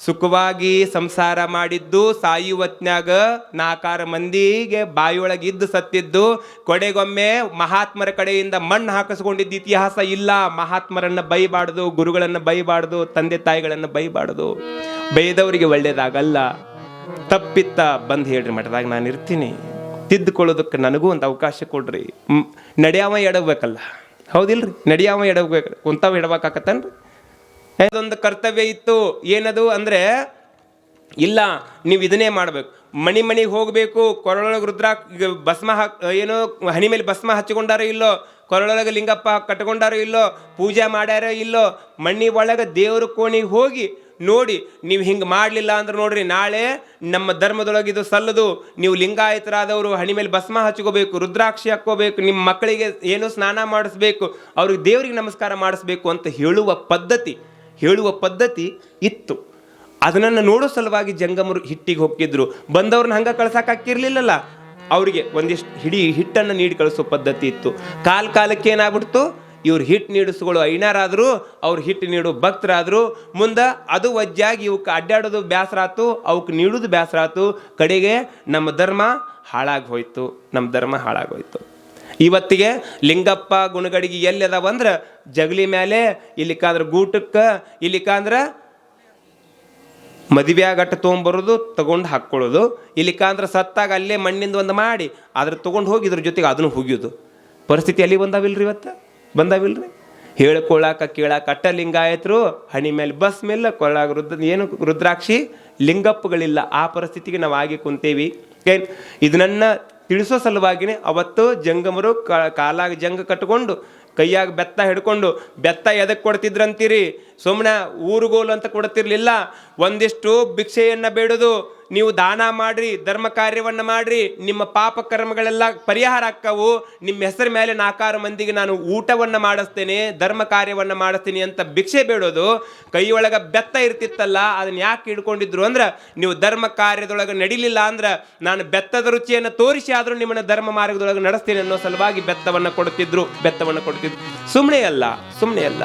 ಸುಖವಾಗಿ ಸಂಸಾರ ಮಾಡಿದ್ದು ಸಾಯುವತ್ನಾಗ ನಾಕಾರ ಮಂದಿಗೆ ಬಾಯಿಯೊಳಗಿದ್ದು ಸತ್ತಿದ್ದು, ಕೊಡೆಗೊಮ್ಮೆ ಮಹಾತ್ಮರ ಕಡೆಯಿಂದ ಮಣ್ಣು ಹಾಕಿಸ್ಕೊಂಡಿದ್ದ ಇತಿಹಾಸ ಇಲ್ಲ. ಮಹಾತ್ಮರನ್ನ ಬೈಬಾರ್ದು, ಗುರುಗಳನ್ನ ಬೈಬಾರ್ದು, ತಂದೆ ತಾಯಿಗಳನ್ನ ಬೈಬಾರ್ದು. ಬೈದವರಿಗೆ ಒಳ್ಳೇದಾಗಲ್ಲ. ತಪ್ಪಿತ್ತ ಬಂದು ಹೇಳ್ರಿ ಮಠದಾಗ ನಾನು ಇರ್ತೀನಿ ತಿದ್ದುಕೊಳ್ಳೋದಕ್ಕೆ ನನಗೂ ಒಂದು ಅವಕಾಶ ಕೊಡ್ರಿ. ನಡ್ಯಾವ ಎಡಬೇಕಲ್ಲ ಹೌದಿಲ್ರಿ? ನಡಿಯಾವ ಎಡಬೇಕು, ಕುಂತಾವ ಇಡಬೇಕಾಕತ್ತನ್ರಿ? ಅದೊಂದು ಕರ್ತವ್ಯ ಇತ್ತು. ಏನದು ಅಂದರೆ, ಇಲ್ಲ, ನೀವು ಇದನ್ನೇ ಮಾಡ್ಬೇಕು. ಮಣಿ ಮಣಿಗೆ ಹೋಗಬೇಕು, ಕೊರಳೊಳಗೆ ರುದ್ರ ಭಸ್ಮ ಹಾಕ್ ಏನು, ಹನಿ ಮೇಲೆ ಭಸ್ಮ ಹಚ್ಚಿಕೊಂಡಾರೋ ಇಲ್ಲೋ, ಕೊರಳೊಳಗೆ ಲಿಂಗಪ್ಪ ಕಟ್ಕೊಂಡಾರೋ ಇಲ್ಲೋ, ಪೂಜೆ ಮಾಡ್ಯಾರೋ ಇಲ್ಲೋ ಮಣ್ಣಿ ಒಳಗೆ ದೇವ್ರ ಕೋಣಿಗೆ ಹೋಗಿ ನೋಡಿ, ನೀವು ಹಿಂಗೆ ಮಾಡಲಿಲ್ಲ ಅಂದ್ರೆ ನೋಡ್ರಿ, ನಾಳೆ ನಮ್ಮ ಧರ್ಮದೊಳಗೆ ಇದು ಸಲ್ಲದು. ನೀವು ಲಿಂಗಾಯತರಾದವರು, ಹಣಿ ಮೇಲೆ ಭಸ್ಮ ಹಚ್ಕೋಬೇಕು, ರುದ್ರಾಕ್ಷಿ ಹಾಕ್ಕೋಬೇಕು, ನಿಮ್ಮ ಮಕ್ಕಳಿಗೆ ಏನು ಸ್ನಾನ ಮಾಡಿಸ್ಬೇಕು, ಅವ್ರಿಗೆ ದೇವರಿಗೆ ನಮಸ್ಕಾರ ಮಾಡಿಸ್ಬೇಕು ಅಂತ ಹೇಳುವ ಪದ್ಧತಿ ಹೇಳುವ ಪದ್ಧತಿ ಇತ್ತು. ಅದನ್ನು ನೋಡೋ ಸಲುವಾಗಿ ಜಂಗಮರು ಹಿಟ್ಟಿಗೆ ಹೋಗಿದ್ರು ಬಂದವ್ರನ್ನ ಹಂಗೆ ಕಳ್ಸಕ್ಕಾಕಿರ್ಲಿಲ್ಲಲ್ಲ ಅವರಿಗೆ ಒಂದಿಷ್ಟು ಹಿಡಿ ಹಿಟ್ಟನ್ನು ನೀಡಿ ಕಳಿಸೋ ಪದ್ಧತಿ ಇತ್ತು. ಕಾಲ ಕಾಲಕ್ಕೆ ಏನಾಗ್ಬಿಡ್ತು? ಇವ್ರು ಹಿಟ್ಟು ನೀಡಿಸ್ಗಳು ಐನಾರಾದರೂ, ಅವ್ರು ಹಿಟ್ಟು ನೀಡು ಭಕ್ತರಾದರೂ, ಮುಂದೆ ಅದು ವಜ್ಜಾಗಿ ಇವಕ್ಕೆ ಅಡ್ಡಾಡೋದು ಬೇಸರ ಆಯ್ತು ಅವಕ್ಕೆ ನೀಡೋದು ಬೇಸರ ಆತು ಕಡೆಗೆ ನಮ್ಮ ಧರ್ಮ ಹಾಳಾಗಿ ಹೋಯ್ತು ನಮ್ಮ ಧರ್ಮ ಹಾಳಾಗೋಯ್ತು ಇವತ್ತಿಗೆ ಲಿಂಗಪ್ಪ ಗುಣಗಡಿಗೆ ಎಲ್ಲಿ ಅದಾವ ಅಂದ್ರೆ ಜಗಲಿ ಮೇಲೆ ಇಲ್ಲಿಕಾಂದ್ರೆ ಗೂಟಕ್ಕೆ, ಇಲ್ಲಿಕಾಂದ್ರೆ ಮದುವೆಯಾಗಟ್ಟ ತೊಗೊಂಬರೋದು ತಗೊಂಡು ಹಾಕ್ಕೊಳ್ಳೋದು, ಇಲ್ಲಿಕಾಂದ್ರೆ ಸತ್ತಾಗ ಅಲ್ಲೇ ಮಣ್ಣಿಂದ ಒಂದು ಮಾಡಿ ಅದ್ರ ತೊಗೊಂಡು ಹೋಗಿ ಇದ್ರ ಜೊತೆಗೆ ಅದನ್ನು ಹೋಗ್ಯೋದು. ಪರಿಸ್ಥಿತಿ ಎಲ್ಲಿ ಬಂದಾವಿಲ್ರಿ ಇವತ್ತು? ಬಂದಾವಿಲ್ರಿ? ಹೇಳ್ಕೊಳ್ಳಾಕ ಕೇಳಾಕ ಅಟ್ಟ ಲಿಂಗಾಯತರು, ಹಣಿ ಮೇಲೆ ಬಸ್ ಮೇಲೆ ಕೊಳ್ಳಾಗ ರುದ್ರ, ಏನು ರುದ್ರಾಕ್ಷಿ ಲಿಂಗಪ್ಪಗಳಿಲ್ಲ. ಆ ಪರಿಸ್ಥಿತಿಗೆ ನಾವು ಆಗಿ ಕುಂತೇವಿ. ಏನ್, ಇದನ್ನ ತಿಳಿಸೋ ಸಲುವಾಗಿನೇ ಅವತ್ತು ಜಂಗಮರು ಕಾಲಾಗ ಜಂಗ ಕಟ್ಕೊಂಡು, ಕೈಯಾಗ ಬೆತ್ತ ಹಿಡ್ಕೊಂಡು, ಬೆತ್ತ ಎದಕ್ಕೆ ಕೊಡ್ತಿದ್ರಂತೀರಿ? ಸುಮ್ಮನೆ ಊರುಗೋಲು ಅಂತ ಕೊಡ್ತಿರ್ಲಿಲ್ಲ. ಒಂದಿಷ್ಟು ಭಿಕ್ಷೆಯನ್ನ ಬೇಡೋದು ನೀವು ದಾನ ಮಾಡ್ರಿ, ಧರ್ಮ ಕಾರ್ಯವನ್ನ ಮಾಡ್ರಿ, ನಿಮ್ಮ ಪಾಪ ಕರ್ಮಗಳೆಲ್ಲ ಪರಿಹಾರ ಆಕ್ಕವು ನಿಮ್ಮ ಹೆಸರ ಮೇಲೆ ನಾಲ್ಕಾರು ಮಂದಿಗೆ ನಾನು ಊಟವನ್ನ ಮಾಡಿಸ್ತೇನೆ, ಧರ್ಮ ಕಾರ್ಯವನ್ನ ಮಾಡಿಸ್ತೀನಿ ಅಂತ ಭಿಕ್ಷೆ ಬೇಡೋದು. ಕೈಯೊಳಗೆ ಬೆತ್ತ ಇರ್ತಿತ್ತಲ್ಲ, ಅದನ್ನ ಯಾಕೆ ಹಿಡ್ಕೊಂಡಿದ್ರು ಅಂದ್ರ, ನೀವು ಧರ್ಮ ಕಾರ್ಯದೊಳಗೆ ನಡಿಲಿಲ್ಲ ಅಂದ್ರ, ನಾನು ಬೆತ್ತದ ರುಚಿಯನ್ನು ತೋರಿಸಿ ಆದ್ರೂ ನಿಮ್ಮನ್ನ ಧರ್ಮ ಮಾರ್ಗದೊಳಗೆ ನಡೆಸ್ತೀನಿ ಅನ್ನೋ ಸಲುವಾಗಿ ಬೆತ್ತವನ್ನ ಕೊಡ್ತಿದ್ರು ಬೆತ್ತವನ್ನ ಕೊಡ್ತಿದ್ರು ಸುಮ್ಮನೆ ಅಲ್ಲ ಸುಮ್ಮನೆ ಅಲ್ಲ.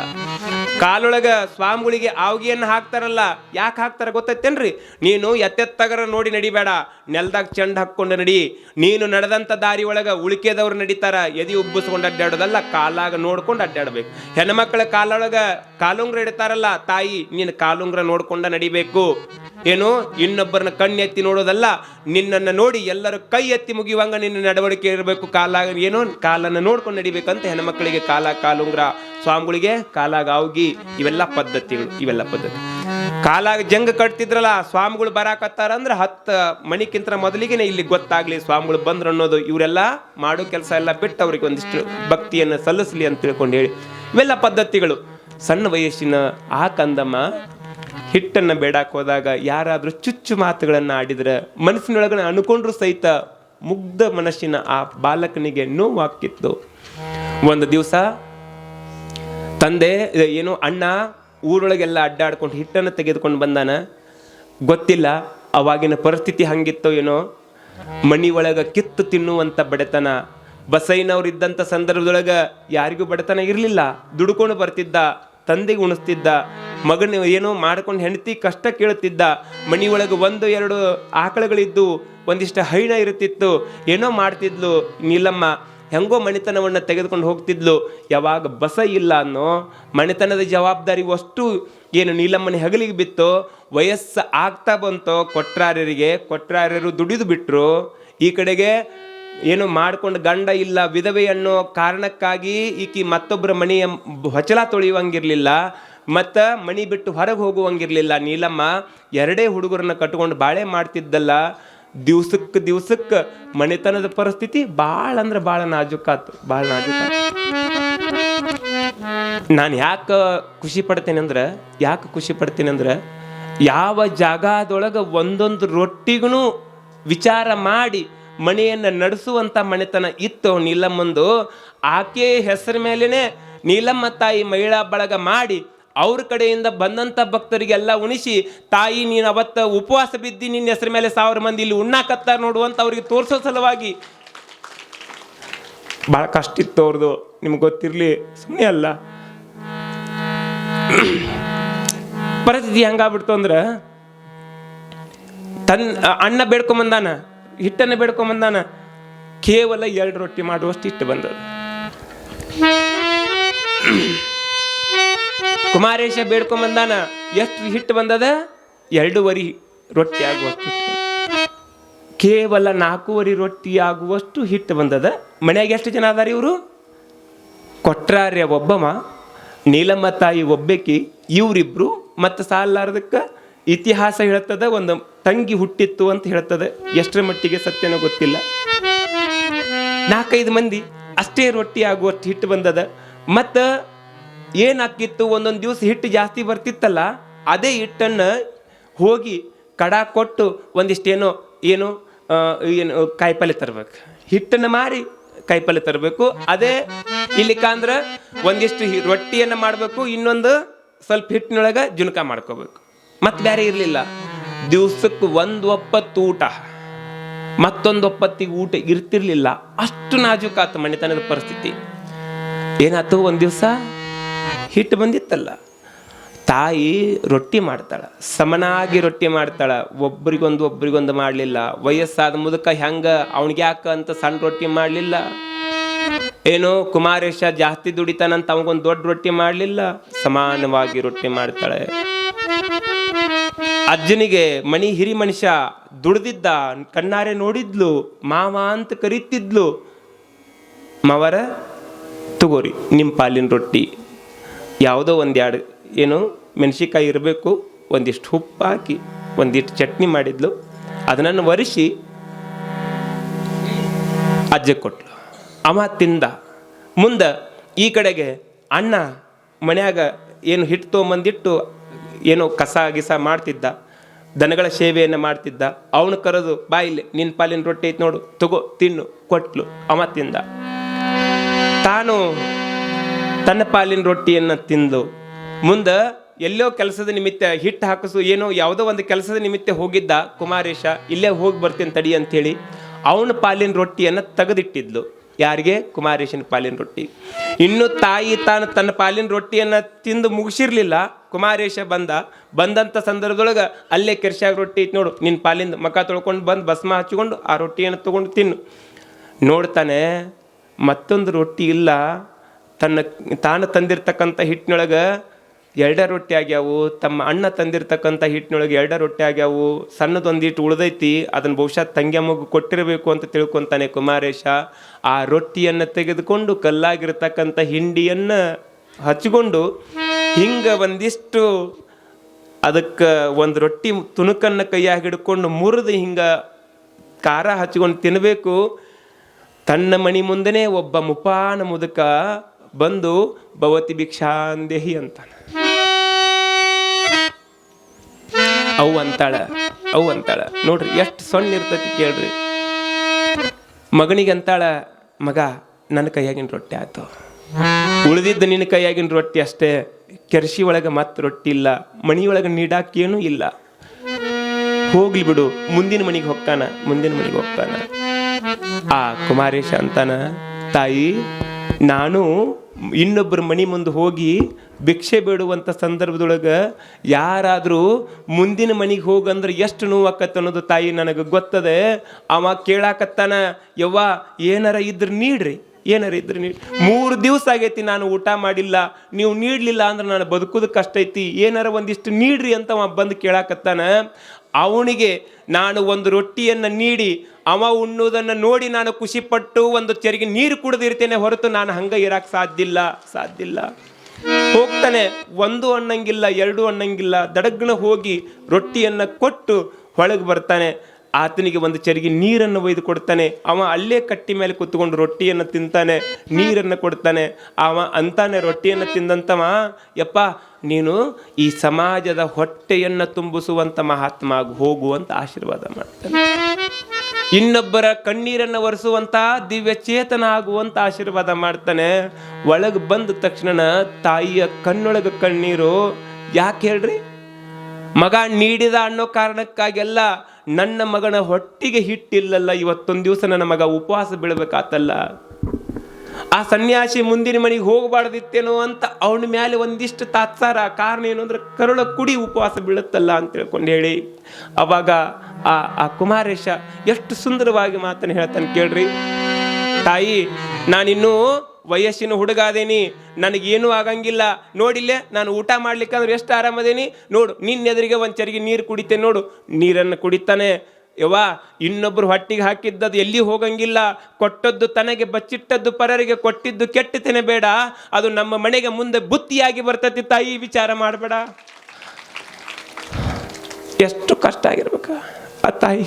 ಕಾಲೊಳಗ ಸ್ವಾಮಿಗಳಿಗೆ ಆವ್ಗಿಯನ್ನು ಹಾಕ್ತಾರಲ್ಲ, ಯಾಕೆ ಹಾಕ್ತಾರ ಗೊತ್ತೈತೇನ್ರಿ? ನೀನು ಎತ್ತೆತ್ತಗರ ನೋಡಿ ನಡಿಬೇಡ, ನೆಲದಾಗ ಚೆಂಡ್ ಹಾಕ್ಕೊಂಡು ನಡಿ. ನೀನು ನಡೆದಂಥ ದಾರಿ ಒಳಗೆ ಉಳಿಕೆದವ್ರು ನಡೀತಾರ, ಎದಿ ಉಬ್ಬಿಸ್ಕೊಂಡು ಅಡ್ಡಾಡೋದಲ್ಲ, ಕಾಲಾಗ ನೋಡ್ಕೊಂಡು ಅಡ್ಡಾಡ್ಬೇಕು. ಹೆಣ್ಮಕ್ಳ ಕಾಲೊಳಗ ಕಾಲುಂಗ್ರ ಇಡ್ತಾರಲ್ಲ ತಾಯಿ, ನೀನು ಕಾಲುಂಗ್ರ ನೋಡ್ಕೊಂಡ ನಡಿಬೇಕು. ಏನು ಇನ್ನೊಬ್ಬರನ್ನ ಕಣ್ಣೆತ್ತಿ ನೋಡೋದಲ್ಲ, ನಿನ್ನನ್ನು ನೋಡಿ ಎಲ್ಲರೂ ಕೈ ಎತ್ತಿ ಮುಗಿಯುವಂಗ ನಿನ್ನ ನಡವಳಿಕೆ ಇರಬೇಕು ಕಾಲಾಗ ಏನೋ ಕಾಲನ್ನು ನೋಡ್ಕೊಂಡು ನಡಿಬೇಕಂತ ಹೆಣ್ಮಕ್ಳಿಗೆ ಕಾಲ ಕಾಲುಂಗ್ರ ಸ್ವಾಮಿಗಳಿಗೆ ಕಾಲಾಗ ಅವಗಿ ಇವೆಲ್ಲ ಪದ್ಧತಿಗಳು, ಇವೆಲ್ಲ ಪದ್ಧತಿ. ಕಾಲಾಗ ಜಂಗ ಕಟ್ತಿದ್ರಲ್ಲ, ಸ್ವಾಮಿಗಳು ಬರಾಕತ್ತಾರ ಅಂದ್ರೆ ಹತ್ತು ಮಣಿಕ್ಕಿಂತ ಮೊದಲಿಗೆ ಇಲ್ಲಿ ಗೊತ್ತಾಗ್ಲಿ ಸ್ವಾಮಿಗಳು ಬಂದ್ರು ಅನ್ನೋದು, ಇವರೆಲ್ಲ ಮಾಡೋ ಕೆಲಸ ಎಲ್ಲ ಬಿಟ್ಟು ಅವ್ರಿಗೆ ಒಂದಿಷ್ಟು ಭಕ್ತಿಯನ್ನು ಸಲ್ಲಿಸ್ಲಿ ಅಂತ ತಿಳ್ಕೊಂಡು ಹೇಳಿ. ಇವೆಲ್ಲ ಪದ್ಧತಿಗಳು. ಸಣ್ಣ ವಯಸ್ಸಿನ ಆ ಕಂದಮ್ಮ ಹಿಟ್ಟನ್ನು ಬೇಡಕ್ಕೆ ಹೋದಾಗ ಯಾರಾದರೂ ಚುಚ್ಚು ಮಾತುಗಳನ್ನು ಆಡಿದರೆ ಮನಸ್ಸಿನೊಳಗಡೆ ಅನ್ಕೊಂಡ್ರು ಸಹಿತ ಮುಗ್ಧ ಮನಸ್ಸಿನ ಆ ಬಾಲಕನಿಗೆ ನೋವಾಗ್ತಿತ್ತು. ಒಂದು ದಿವಸ ತಂದೆ ಏನು ಅಣ್ಣ ಊರೊಳಗೆಲ್ಲ ಅಡ್ಡಾಡ್ಕೊಂಡು ಹಿಟ್ಟನ್ನು ತೆಗೆದುಕೊಂಡು ಬಂದಾನ. ಗೊತ್ತಿಲ್ಲ, ಅವಾಗಿನ ಪರಿಸ್ಥಿತಿ ಹಂಗಿತ್ತೋ ಏನೋ. ಮಣಿ ಒಳಗೆ ಕಿತ್ತು ತಿನ್ನುವಂಥ ಬಡತನ ಬಸೈನವ್ರು ಇದ್ದಂಥ ಸಂದರ್ಭದೊಳಗೆ ಯಾರಿಗೂ ಬಡತನ ಇರಲಿಲ್ಲ. ದುಡ್ಕೊಂಡು ಬರ್ತಿದ್ದ ತಂದೆಗೆ ಉಣಿಸ್ತಿದ್ದ, ಮಗನ ಏನೋ ಮಾಡ್ಕೊಂಡು ಹೆಂಡತಿ ಕಷ್ಟ ಕೇಳುತ್ತಿದ್ದ, ಮನೆಯೊಳಗೆ ಒಂದು, ಎರಡು ಆಕಳುಗಳಿದ್ದು ಒಂದಿಷ್ಟು ಹೈಣ ಇರುತ್ತಿತ್ತು. ಏನೋ ಮಾಡ್ತಿದ್ಲು, ನೀಲಮ್ಮ, ಹೆಂಗೋ ಮಣಿತನವನ್ನು ತೆಗೆದುಕೊಂಡು ಹೋಗ್ತಿದ್ಲು. ಯಾವಾಗ ಬಸ ಇಲ್ಲ ಅನ್ನೋ ಮಣಿತನದ ಜವಾಬ್ದಾರಿ ಅಷ್ಟು ಏನು ನೀಲಮ್ಮನ ಹೆಗಲಿಗೆ ಬಿತ್ತೋ. ವಯಸ್ಸು ಆಗ್ತಾ ಬಂತೋ ಕೊಟ್ರಾರ್ಯರಿಗೆ ಕೊಟ್ರಾರ್ಯರು ದುಡಿದು ಬಿಟ್ಟರು ಈ ಕಡೆಗೆ ಏನು ಮಾಡ್ಕೊಂಡು ಗಂಡ ಇಲ್ಲ, ವಿಧವೆ ಅನ್ನೋ ಕಾರಣಕ್ಕಾಗಿ ಈಕಿ ಮತ್ತೊಬ್ಬರ ಮನೆಯ ಹೊಚಲ ತೊಳೆಯುವಂಗಿರಲಿಲ್ಲ, ಮತ್ತು ಮನಿ ಬಿಟ್ಟು ಹೊರಗೆ ಹೋಗುವಂಗಿರಲಿಲ್ಲ. ನೀಲಮ್ಮ, ಎರಡೇ ಹುಡುಗರನ್ನ ಕಟ್ಕೊಂಡು ಬಾಳೆ ಮಾಡ್ತಿದ್ದಲ್ಲ ದಿವ್ಸಕ್ಕೆ ದಿವ್ಸಕ್ಕೆ ಮನೆತನದ ಪರಿಸ್ಥಿತಿ ಭಾಳ ಅಂದ್ರೆ ಭಾಳ ನಾಜುಕಾತು ಭಾಳ ನಾಜುಕಾತು ನಾನು ಯಾಕೆ ಖುಷಿ ಪಡ್ತೇನೆ ಅಂದ್ರೆ, ಯಾಕೆ ಖುಷಿ ಪಡ್ತೀನಿ ಅಂದ್ರೆ, ಯಾವ ಜಾಗದೊಳಗೆ ಒಂದೊಂದು ರೊಟ್ಟಿಗೂ ವಿಚಾರ ಮಾಡಿ ಮನೆಯನ್ನು ನಡೆಸುವಂಥ ಮನೆತನ ಇತ್ತು ನೀಲಮ್ಮಂದು. ಆಕೆ ಹೆಸರ ಮೇಲೇ ನೀಲಮ್ಮ ತಾಯಿ ಮಹಿಳಾ ಬಳಗ ಮಾಡಿ ಅವ್ರ ಕಡೆಯಿಂದ ಬಂದಂಥ ಭಕ್ತರಿಗೆಲ್ಲ ಉಣಿಸಿ, ತಾಯಿ, ನೀನು ಅವತ್ತ ಉಪವಾಸ ಬಿದ್ದಿ, ನಿನ್ನ ಹೆಸರ ಮೇಲೆ ಸಾವಿರ ಮಂದಿ ಇಲ್ಲಿ ಉಣ್ಣಾಕತ್ತಾರ ನೋಡುವಂತ ಅವ್ರಿಗೆ ತೋರಿಸೋ ಸಲುವಾಗಿ. ಭಾಳ ಕಷ್ಟ ಇತ್ತು ಅವ್ರದ್ದು ನಿಮ್ಗೆ ಗೊತ್ತಿರಲಿ ಸುಮ್ಮನೆ ಅಲ್ಲ. ಪರಿಸ್ಥಿತಿ ಹೆಂಗಾಗ್ಬಿಡ್ತು ಅಂದ್ರೆ ತನ್ನ ಅಣ್ಣ ಬೇಡ್ಕೊಂಬಂದಾನ ಹಿಟ್ಟನ್ನು ಬೇಡ್ಕೊಂಬಂದಾನ ಕೇವಲ ಎರಡು ರೊಟ್ಟಿ ಮಾಡುವಷ್ಟು ಹಿಟ್ಟು ಬಂದದ ಕುಮಾರೇಶ ಬೇಡ್ಕೊಂಬಂದಾನ ಎಷ್ಟು ಹಿಟ್ಟು ಬಂದದ? ಎರಡೂವರೆ ರೊಟ್ಟಿ ಆಗುವಷ್ಟು. ಕೇವಲ ನಾಲ್ಕೂವರೆ ರೊಟ್ಟಿ ಆಗುವಷ್ಟು ಹಿಟ್ಟು ಬಂದದ. ಮನ್ಯಾಗ ಎಷ್ಟು ಜನ ಅದಾರ ಇವರು? ಕೊಟ್ರಾರ್ಯ ಒಬ್ಬಮ ನೀಲಮ್ಮ ತಾಯಿ ಒಬ್ಬಕಿ, ಇವರಿಬ್ರು, ಮತ್ತು ಸಾಲಾರದಕ್ಕೆ ಇತಿಹಾಸ ಹೇಳುತ್ತದೆ ಒಂದು ತಂಗಿ ಹುಟ್ಟಿತ್ತು ಅಂತ ಹೇಳ್ತದೆ. ಎಷ್ಟರ ಮಟ್ಟಿಗೆ ಸತ್ಯನೋ ಗೊತ್ತಿಲ್ಲ. ನಾಲ್ಕೈದು ಮಂದಿ, ಅಷ್ಟೇ ರೊಟ್ಟಿ ಆಗುವಷ್ಟು ಹಿಟ್ಟು ಬಂದದ. ಮತ್ತು ಏನಾಕಿತ್ತು ಒಂದೊಂದು ದಿವಸ ಹಿಟ್ಟು ಜಾಸ್ತಿ ಬರ್ತಿತ್ತಲ್ಲ, ಅದೇ ಹಿಟ್ಟನ್ನು ಹೋಗಿ ಕಡ ಕೊಟ್ಟು ಒಂದಿಷ್ಟೇನೋ ಏನು ಏನು, ಕಾಯಿಪಲ್ಲೆ ತರಬೇಕು. ಹಿಟ್ಟನ್ನು ಮಾರಿ ಕಾಯಿಪಲ್ಲೆ ತರಬೇಕು. ಅದೇ ಇಲ್ಲಿಕಂದ್ರೆ ಒಂದಿಷ್ಟು ರೊಟ್ಟಿಯನ್ನು ಮಾಡಬೇಕು, ಇನ್ನೊಂದು ಸ್ವಲ್ಪ ಹಿಟ್ಟಿನೊಳಗೆ ಜುನಕ ಮಾಡ್ಕೋಬೇಕು. ಮತ್ತೆ ಬೇರೆ ಇರಲಿಲ್ಲ. ದಿವ್ಸಕ್ಕೆ ಒಂದು ಒಪ್ಪತ್ತು ಊಟ. ಮತ್ತೊಂದು ಒಪ್ಪತ್ತಿಗೆ ಊಟ ಇರ್ತಿರ್ಲಿಲ್ಲ. ಅಷ್ಟು ನಾಜೂಕಾತು ಮನೆತನದ ಪರಿಸ್ಥಿತಿ. ಏನಾಯ್ತು ಒಂದು ದಿವಸ? ಹಿಟ್ಟು ಬಂದಿತ್ತಲ್ಲ. ತಾಯಿ ರೊಟ್ಟಿ ಮಾಡ್ತಾಳ. ಸಮನಾಗಿ ರೊಟ್ಟಿ ಮಾಡ್ತಾಳ. ಒಬ್ರಿಗೊಂದು ಒಬ್ರಿಗೊಂದು ಮಾಡಲಿಲ್ಲ. ವಯಸ್ಸಾದ ಮುದುಕ ಹೆಂಗ, ಅವನಿಗೆ ಯಾಕ ಅಂತ ಸಣ್ಣ ರೊಟ್ಟಿ ಮಾಡಲಿಲ್ಲ. ಏನೋ ಕುಮಾರೇಶ ಜಾಸ್ತಿ ದುಡಿತಾನಂತ ಅವಗೊಂದು ದೊಡ್ಡ ರೊಟ್ಟಿ ಮಾಡಲಿಲ್ಲ. ಸಮಾನವಾಗಿ ರೊಟ್ಟಿ ಮಾಡ್ತಾಳೆ. ಅಜ್ಜನಿಗೆ ಮಣಿ ಹಿರಿ ಮನುಷ್ಯ ದುಡ್ದಿದ್ದ ಕಣ್ಣಾರೆ ನೋಡಿದ್ಲು, ಮಾವ ಅಂತ ಕರೀತಿದ್ಲು. ಮಾವರ, ತಗೋರಿ ನಿಮ್ಮ ಪಾಲಿನ ರೊಟ್ಟಿ. ಯಾವುದೋ ಒಂದೆರಡು ಏನು ಮೆಣಸಿಕಾಯಿ ಇರಬೇಕು, ಒಂದಿಷ್ಟು ಉಪ್ಪು ಹಾಕಿ, ಒಂದಿಷ್ಟು ಚಟ್ನಿ ಮಾಡಿದ್ಲು. ಅದನ್ನು ಒರೆಸಿ ಅಜ್ಜ ಕೊಟ್ಲು. ಅವ ತಿಂದ. ಮುಂದೆ ಈ ಕಡೆಗೆ ಅಣ್ಣ ಮನ್ಯಾಗ ಏನು ಹಿಟ್ಟು ತೊಗೊಂಬಂದಿಟ್ಟು ಏನೋ ಕಸ ಗಿಸ ಮಾಡ್ತಿದ್ದ, ದನಗಳ ಸೇವೆಯನ್ನು ಮಾಡ್ತಿದ್ದ, ಅವನು ಕರೆದು, ಬಾ ಇಲ್ಲಿ ನಿನ್ನ ಪಾಲಿನ ರೊಟ್ಟಿ ಐತೆ ನೋಡು, ತಗೋ, ತಿನ್ನು, ಕೊಟ್ಲು, ಅವ ತಿಂದ. ತಾನು ತನ್ನ ಪಾಲಿನ ರೊಟ್ಟಿಯನ್ನು ತಿಂದು, ಮುಂದೆ ಎಲ್ಲೋ ಕೆಲಸದ ನಿಮಿತ್ತ ಹಿಟ್ಟು ಹಾಕಿಸು, ಏನೋ ಯಾವುದೋ ಒಂದು ಕೆಲಸದ ನಿಮಿತ್ತ ಹೋಗಿದ್ದ ಕುಮಾರೇಶ, ಇಲ್ಲೇ ಹೋಗಿ ಬರ್ತೀನಿ ತಡಿ ಅಂತೇಳಿ, ಅವನ ಪಾಲಿನ ರೊಟ್ಟಿಯನ್ನು ತೆಗೆದಿಟ್ಟಿದ್ಲು. ಯಾರಿಗೆ? ಕುಮಾರೇಶನ ಪಾಲಿನ ರೊಟ್ಟಿ. ಇನ್ನು ತಾಯಿ ತಾನು ತನ್ನ ಪಾಲಿನ ರೊಟ್ಟಿಯನ್ನು ತಿಂದು ಮುಗಿಸಿರ್ಲಿಲ್ಲ, ಕುಮಾರೇಶ ಬಂದ. ಬಂದಂಥ ಸಂದರ್ಭದೊಳಗೆ ಅಲ್ಲೇ ಕೆರ್ಶಾಗ ರೊಟ್ಟಿ ಇತ್ತು ನೋಡು ನಿನ್ನ ಪಾಲಿಂದ ಮಕ ತೊಳ್ಕೊಂಡು ಬಂದು ಭಸ್ಮ ಹಚ್ಕೊಂಡು ಆ ರೊಟ್ಟಿಯನ್ನು ತೊಗೊಂಡು ತಿನ್ನು. ನೋಡ್ತಾನೆ, ಮತ್ತೊಂದು ರೊಟ್ಟಿ ಇಲ್ಲ. ತನ್ನ ತಾನು ತಂದಿರ್ತಕ್ಕಂಥ ಹಿಟ್ಟಿನೊಳಗೆ ಎರಡ ರೊಟ್ಟಿ ಆಗ್ಯಾವು, ತಮ್ಮ ಅಣ್ಣ ತಂದಿರ್ತಕ್ಕಂಥ ಹಿಟ್ಟಿನೊಳಗೆ ಎರಡ ರೊಟ್ಟಿ ಆಗ್ಯಾವು ಸಣ್ಣದೊಂದಿಟ್ಟು ಉಳ್ದೈತಿ ಅದನ್ನು ಬಹುಶಃ ತಂಗ್ಯಮ್ಮಗೂ ಕೊಟ್ಟಿರಬೇಕು ಅಂತ ತಿಳ್ಕೊತಾನೆ ಕುಮಾರೇಶ. ಆ ರೊಟ್ಟಿಯನ್ನು ತೆಗೆದುಕೊಂಡು ಕಲ್ಲಾಗಿರ್ತಕ್ಕಂಥ ಹಿಂಡಿಯನ್ನು ಹಚ್ಕೊಂಡು ಹಿಂಗೆ ಒಂದಿಷ್ಟು ಅದಕ್ಕೆ ಒಂದು ರೊಟ್ಟಿ ತುಣುಕನ್ನು ಕೈಯಾಗಿ ಹಿಡ್ಕೊಂಡು ಮುರಿದು ಹಿಂಗೆ ಖಾರ ಹಚ್ಕೊಂಡು ತಿನ್ನಬೇಕು ತನ್ನ ಮಣಿ ಮುಂದೆನೇ ಒಬ್ಬ ಮುಪಾನ ಮುದುಕ ಬಂದು ಭವತಿ ಭಿಕ್ಷಾಂದೇಹಿ ಅಂತಾನ. ಅವು ಅಂತಾಳ ಅವು ಅಂತಾಳ. ನೋಡ್ರಿ, ಎಷ್ಟು ಸಣ್ಣ ಇರ್ತೈತಿ ಕೇಳ್ರಿ. ಮಗನಿಗೆ ಅಂತಾಳ, ಮಗ, ನನ್ನ ಕೈಯಾಗಿನ ರೊಟ್ಟಿ ಆಯ್ತು. ಉಳಿದಿದ್ದ ನಿನ್ನ ಕೈಯಾಗಿನ ರೊಟ್ಟಿ ಅಷ್ಟೇ. ಕೆರ್ಸಿ ಒಳಗೆ ಮತ್ತೆ ರೊಟ್ಟಿ ಇಲ್ಲ. ಮಣಿಯೊಳಗೆ ನೀಡಾಕೇನೂ ಇಲ್ಲ. ಹೋಗ್ಲಿ ಬಿಡು, ಮುಂದಿನ ಮನೆಗೆ ಹೋಗ್ತಾನ, ಮುಂದಿನ ಮನೆಗೆ ಹೋಗ್ತಾನ. ಆ ಕುಮಾರೇಶ ಅಂತಾನ, ತಾಯಿ, ನಾನು ಇನ್ನೊಬ್ಬರ ಮನೆ ಮುಂದೆ ಹೋಗಿ ಭಿಕ್ಷೆ ಬೇಡುವಂಥ ಸಂದರ್ಭದೊಳಗೆ ಯಾರಾದರೂ ಮುಂದಿನ ಮನೆಗೆ ಹೋಗಂದ್ರೆ ಎಷ್ಟು ನೋವಾಕತ್ತ ಅನ್ನೋದು ತಾಯಿ ನನಗೆ ಗೊತ್ತದೆ. ಅವ ಕೇಳಾಕತ್ತಾನ, ಯವ್ವ, ಏನಾರ ಇದ್ರೆ ನೀಡ್ರಿ, ಏನಾರ ಇದ್ರೆ ನೀಡಿ ಮೂರು ದಿವಸ ಆಗೈತಿ ನಾನು ಊಟ ಮಾಡಿಲ್ಲ, ನೀವು ನೀಡಲಿಲ್ಲ ಅಂದ್ರೆ ನಾನು ಬದುಕೋದು ಕಷ್ಟ ಐತಿ, ಏನಾರ ಒಂದಿಷ್ಟು ನೀಡ್ರಿ ಅಂತ ಅವ ಬಂದು ಕೇಳಾಕತ್ತಾನ. ಅವನಿಗೆ ನಾನು ಒಂದು ರೊಟ್ಟಿಯನ್ನು ನೀಡಿ ಅವ ಉಣ್ಣುವುದನ್ನು ನೋಡಿ ನಾನು ಖುಷಿಪಟ್ಟು ಒಂದು ಚರಿಗೆ ನೀರು ಕುಡಿದಿರ್ತೇನೆ ಹೊರತು ನಾನು ಹಂಗೆ ಇರಕ್ಕೆ ಸಾಧ್ಯ ಇಲ್ಲ ಸಾಧ್ಯ ಇಲ್ಲ ಹೋಗ್ತಾನೆ, ಒಂದು ಅನ್ನಂಗಿಲ್ಲ, ಎರಡು ಅನ್ನಂಗಿಲ್ಲ. ದಡಗ್ನ ಹೋಗಿ ರೊಟ್ಟಿಯನ್ನು ಕೊಟ್ಟು ಒಳಗೆ ಬರ್ತಾನೆ. ಆತನಿಗೆ ಒಂದು ಚರಿಗೆ ನೀರನ್ನು ಒಯ್ದು ಕೊಡ್ತಾನೆ. ಅವ ಅಲ್ಲೇ ಕಟ್ಟಿ ಮೇಲೆ ಕುತ್ಕೊಂಡು ರೊಟ್ಟಿಯನ್ನು ತಿಂತಾನೆ, ನೀರನ್ನು ಕೊಡ್ತಾನೆ. ಅವ ಅಂತಾನೆ ರೊಟ್ಟಿಯನ್ನು ತಿಂದಂತವ, ಯಪ್ಪ, ನೀನು ಈ ಸಮಾಜದ ಹೊಟ್ಟೆಯನ್ನು ತುಂಬಿಸುವಂಥ ಮಹಾತ್ಮ ಆಗಿ ಹೋಗು ಅಂತ ಆಶೀರ್ವಾದ ಮಾಡ್ತಾನೆ. ಇನ್ನೊಬ್ಬರ ಕಣ್ಣೀರನ್ನು ಒರೆಸುವಂತ ದಿವ್ಯ ಚೇತನ ಆಗುವಂತ ಆಶೀರ್ವಾದ ಮಾಡ್ತಾನೆ. ಒಳಗೆ ಬಂದ ತಕ್ಷಣ ತಾಯಿಯ ಕಣ್ಣೊಳಗ ಕಣ್ಣೀರು ಯಾಕೆ ಹೇಳ್ರಿ? ಮಗ ನೀಡಿದ ಅನ್ನೋ ಕಾರಣಕ್ಕಾಗೆಲ್ಲ ನನ್ನ ಮಗನ ಹೊಟ್ಟಿಗೆ ಹಿಟ್ಟಿಲ್ಲಲ್ಲ, ಇವತ್ತೊಂದು ದಿವಸ ನನ್ನ ಮಗ ಉಪವಾಸ ಬೀಳ್ಬೇಕಾತಲ್ಲ. ಆ ಸನ್ಯಾಸಿ ಮುಂದಿನ ಮನೆಗೆ ಹೋಗಬಾರ್ದಿತ್ತೇನೋ ಅಂತ ಅವನ ಮೇಲೆ ಒಂದಿಷ್ಟು ತಾತ್ಸಾರ. ಕಾರಣ ಏನು ಅಂದ್ರೆ ಕರುಳ ಕುಡಿ ಉಪವಾಸ ಬೀಳುತ್ತಲ್ಲ ಅಂತ ತಿಳ್ಕೊಂಡು ಹೇಳಿ. ಅವಾಗ ಆ ಆ ಕುಮಾರೇಶ ಎಷ್ಟು ಸುಂದರವಾಗಿ ಮಾತನ್ನು ಹೇಳ್ತಾನೆ ಕೇಳ್ರಿ. ತಾಯಿ, ನಾನಿನ್ನೂ ವಯಸ್ಸಿನ ಹುಡುಗ ಅದೇನಿ ನನಗೇನು ಆಗಂಗಿಲ್ಲ. ನೋಡಿಲ್ಲೇ, ನಾನು ಊಟ ಮಾಡ್ಲಿಕ್ಕೆ ಅಂದ್ರೆ ಎಷ್ಟು ಆರಾಮದೇನಿ? ನೋಡು, ನಿನ್ನ ಎದುರಿಗೆ ಒಂದು ಚರಿಗೆ ನೀರು ಕುಡಿತೇನೆ ನೋಡು. ನೀರನ್ನು ಕುಡಿತಾನೆ. ಯವ್ವ ಇನ್ನೊಬ್ಬರು ಹೊಟ್ಟಿಗೆ ಹಾಕಿದ್ದದು ಎಲ್ಲಿ ಹೋಗಂಗಿಲ್ಲ. ಕೊಟ್ಟದ್ದು ತನಗೆ ಬಚ್ಚಿಟ್ಟದ್ದು ಪರರಿಗೆ ಕೊಟ್ಟಿದ್ದು ಕೆಟ್ಟತೇನೆ ಬೇಡ. ಅದು ನಮ್ಮ ಮನೆಗೆ ಮುಂದೆ ಬುತ್ತಿಯಾಗಿ ಬರ್ತತಿ ತಾಯಿ ವಿಚಾರ ಮಾಡಬೇಡ. ಎಷ್ಟು ಕಷ್ಟ ಆಗಿರ್ಬೇಕ ಆ ತಾಯಿ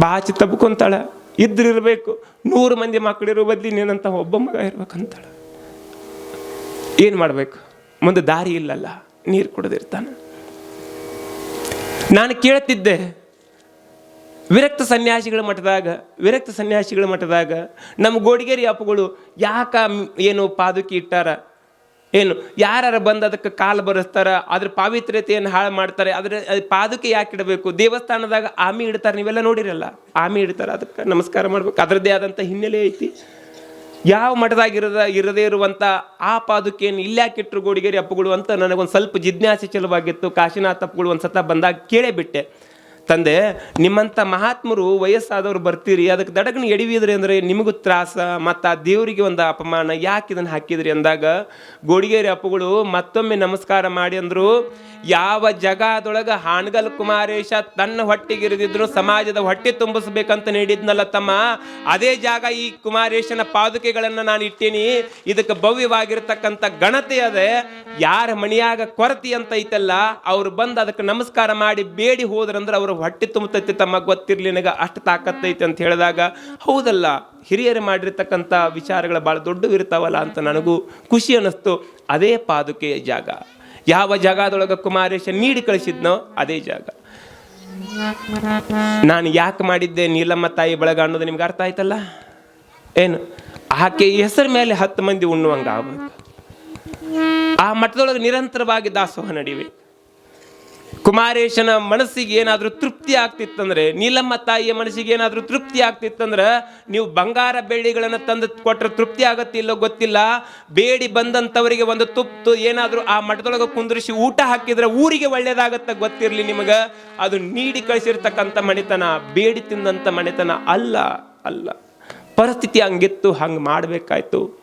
ಬಾಚಿ ತಬ್ಕೊಂತಾಳ, ಇದ್ರಿರ್ಬೇಕು. ನೂರು ಮಂದಿ ಮಕ್ಕಳಿರೋ ಬದ್ಲಿ ನೀನಂತ ಒಬ್ಬ ಮಗ ಇರ್ಬೇಕಂತಾಳ. ಏನು ಮಾಡಬೇಕು? ಮುಂದೆ ದಾರಿ ಇಲ್ಲಲ್ಲ, ನೀರು ಕುಡಿದಿರ್ತಾನೆ. ನಾನು ಕೇಳ್ತಿದ್ದೆ ವಿರಕ್ತ ಸನ್ಯಾಸಿಗಳ ಮಠದಾಗ, ವಿರಕ್ತ ಸನ್ಯಾಸಿಗಳ ಮಠದಾಗ ನಮ್ಮ ಗೋಡಿಗೇರಿ ಅಪ್ಪಗಳು ಯಾಕ ಏನು ಪಾದುಕಿ ಇಟ್ಟಾರ? ಏನು ಯಾರು ಬಂದು ಅದಕ್ಕೆ ಕಾಲು ಬರೆಸ್ತಾರ? ಅದ್ರ ಪಾವಿತ್ರ್ಯತೆಯನ್ನು ಹಾಳು ಮಾಡ್ತಾರೆ. ಅದ್ರ ಅದು ಪಾದುಕೆ ಯಾಕೆ ಇಡಬೇಕು? ದೇವಸ್ಥಾನದಾಗ ಆಮಿ ಇಡ್ತಾರೆ, ನೀವೆಲ್ಲ ನೋಡಿರಲ್ಲ. ಆಮಿ ಇಡ್ತಾರೆ, ಅದಕ್ಕೆ ನಮಸ್ಕಾರ ಮಾಡ್ಬೇಕು. ಅದರದ್ದೇ ಆದಂಥ ಹಿನ್ನೆಲೆ ಐತಿ. ಯಾವ ಮಠದಾಗ ಇರದ ಇರದೇ ಇರುವಂಥ ಆ ಪಾದುಕೆಯನ್ನು ಇಟ್ಟರು ಗೋಡಿಗೇರಿ ಅಪ್ಪಗಳು ಅಂತ ನನಗೊಂದು ಸ್ವಲ್ಪ ಜಿಜ್ಞಾಸೆ ಚಲುವಾಗಿತ್ತು. ಕಾಶಿನಾಥ ಅಪ್ಪಗಳು ಒಂದು ಸತ ಬಂದಾಗ ಕೇಳೇ ಬಿಟ್ಟೆ. ತಂದೆ ನಿಮ್ಮಂಥ ಮಹಾತ್ಮರು ವಯಸ್ಸಾದವ್ರು ಬರ್ತೀರಿ, ಅದಕ್ಕೆ ದಡಗನ ಎಡಿವಿದ್ರಿ ಅಂದರೆ ನಿಮಗೂ ತ್ರಾಸ, ಮತ್ತು ಆ ದೇವರಿಗೆ ಒಂದು ಅಪಮಾನ, ಯಾಕೆ ಇದನ್ನು ಹಾಕಿದ್ರಿ ಅಂದಾಗ ಗೋಡಿಗೇರಿ ಅಪ್ಪುಗಳು ಮತ್ತೊಮ್ಮೆ ನಮಸ್ಕಾರ ಮಾಡಿ ಅಂದರು ಯಾವ ಜಗದೊಳಗೆ ಹಾನಗಲ್ ಕುಮಾರೇಶ ತನ್ನ ಹೊಟ್ಟೆಗಿರಿದಿದ್ರು ಸಮಾಜದ ಹೊಟ್ಟೆ ತುಂಬಿಸ್ಬೇಕಂತ ನೀಡಿದ್ನಲ್ಲ ತಮ್ಮ, ಅದೇ ಜಾಗ ಈ ಕುಮಾರೇಶನ ಪಾದುಕೆಗಳನ್ನು ನಾನು ಇಟ್ಟೀನಿ. ಇದಕ್ಕೆ ಭವ್ಯವಾಗಿರ್ತಕ್ಕಂಥ ಗಣತೆ ಅದೇ. ಯಾರ ಮಣಿಯಾಗ ಕೊರತೆ ಅಂತ ಐತಲ್ಲ ಅವ್ರು ಬಂದು ಅದಕ್ಕೆ ನಮಸ್ಕಾರ ಮಾಡಿ ಬೇಡಿ ಹೋದ್ರಂದ್ರೆ ಅವ್ರ ಹೊಟ್ಟೆ ತುಂಬತೈತಿ ತಮ್ಮ, ಗೊತ್ತಿರ್ಲಿ ನನಗೆ ಅಷ್ಟು ತಾಕತ್ತೈತಿ ಅಂತ ಹೇಳಿದಾಗ, ಹೌದಲ್ಲ, ಹಿರಿಯರು ಮಾಡಿರ್ತಕ್ಕಂಥ ವಿಚಾರಗಳು ಭಾಳ ದೊಡ್ಡವಿರ್ತಾವಲ್ಲ ಅಂತ ನನಗೂ ಖುಷಿ ಅನ್ನಿಸ್ತು. ಅದೇ ಪಾದುಕೆಯ ಜಾಗ. ಯಾವ ಜಾಗದೊಳಗೆ ಕುಮಾರೇಶ ನೀಡಿ ಕಳಿಸಿದ್ನೋ ಅದೇ ಜಾಗ. ನಾನು ಯಾಕೆ ಮಾಡಿದ್ದೆ ನೀಲಮ್ಮ ತಾಯಿ ಬಳಗ ಅನ್ನೋದು ನಿಮ್ಗೆ ಅರ್ಥ ಆಯ್ತಲ್ಲ? ಏನು? ಆಕೆ ಹೆಸರ ಮೇಲೆ ಹತ್ತು ಮಂದಿ ಉಣ್ಣುವಂಗ ಆ ಮಠದೊಳಗೆ ನಿರಂತರವಾಗಿ ದಾಸೋಹ ನಡಿವೆ ಕುಮಾರೇಶನ ಮನಸ್ಸಿಗೆ ಏನಾದರೂ ತೃಪ್ತಿ ಆಗ್ತಿತ್ತಂದ್ರೆ, ನೀಲಮ್ಮ ತಾಯಿಯ ಮನಸ್ಸಿಗೆ ಏನಾದರೂ ತೃಪ್ತಿ ಆಗ್ತಿತ್ತಂದ್ರೆ, ನೀವು ಬಂಗಾರ ಬೆಳ್ಳಿಗಳನ್ನು ತಂದು ಕೊಟ್ಟರೆ ತೃಪ್ತಿ ಆಗತ್ತಿಲ್ಲೋ ಗೊತ್ತಿಲ್ಲ. ಬೇಡಿ ಬಂದಂಥವರಿಗೆ ಒಂದು ತುಪ್ತು ಏನಾದರೂ ಆ ಮಠದೊಳಗೆ ಕುಂದ್ರಿಸಿ ಊಟ ಹಾಕಿದ್ರೆ ಊರಿಗೆ ಒಳ್ಳೇದಾಗತ್ತ ಗೊತ್ತಿರಲಿ ನಿಮಗೆ. ಅದು ನೀಡಿ ಕಳಿಸಿರ್ತಕ್ಕಂಥ ಮಣಿತನ ಬೇಡಿ ತಿಂದಂಥ ಮಣಿತನ ಅಲ್ಲ ಅಲ್ಲ. ಪರಿಸ್ಥಿತಿ ಹಂಗಿತ್ತು, ಹಂಗೆ ಮಾಡಬೇಕಾಯ್ತು.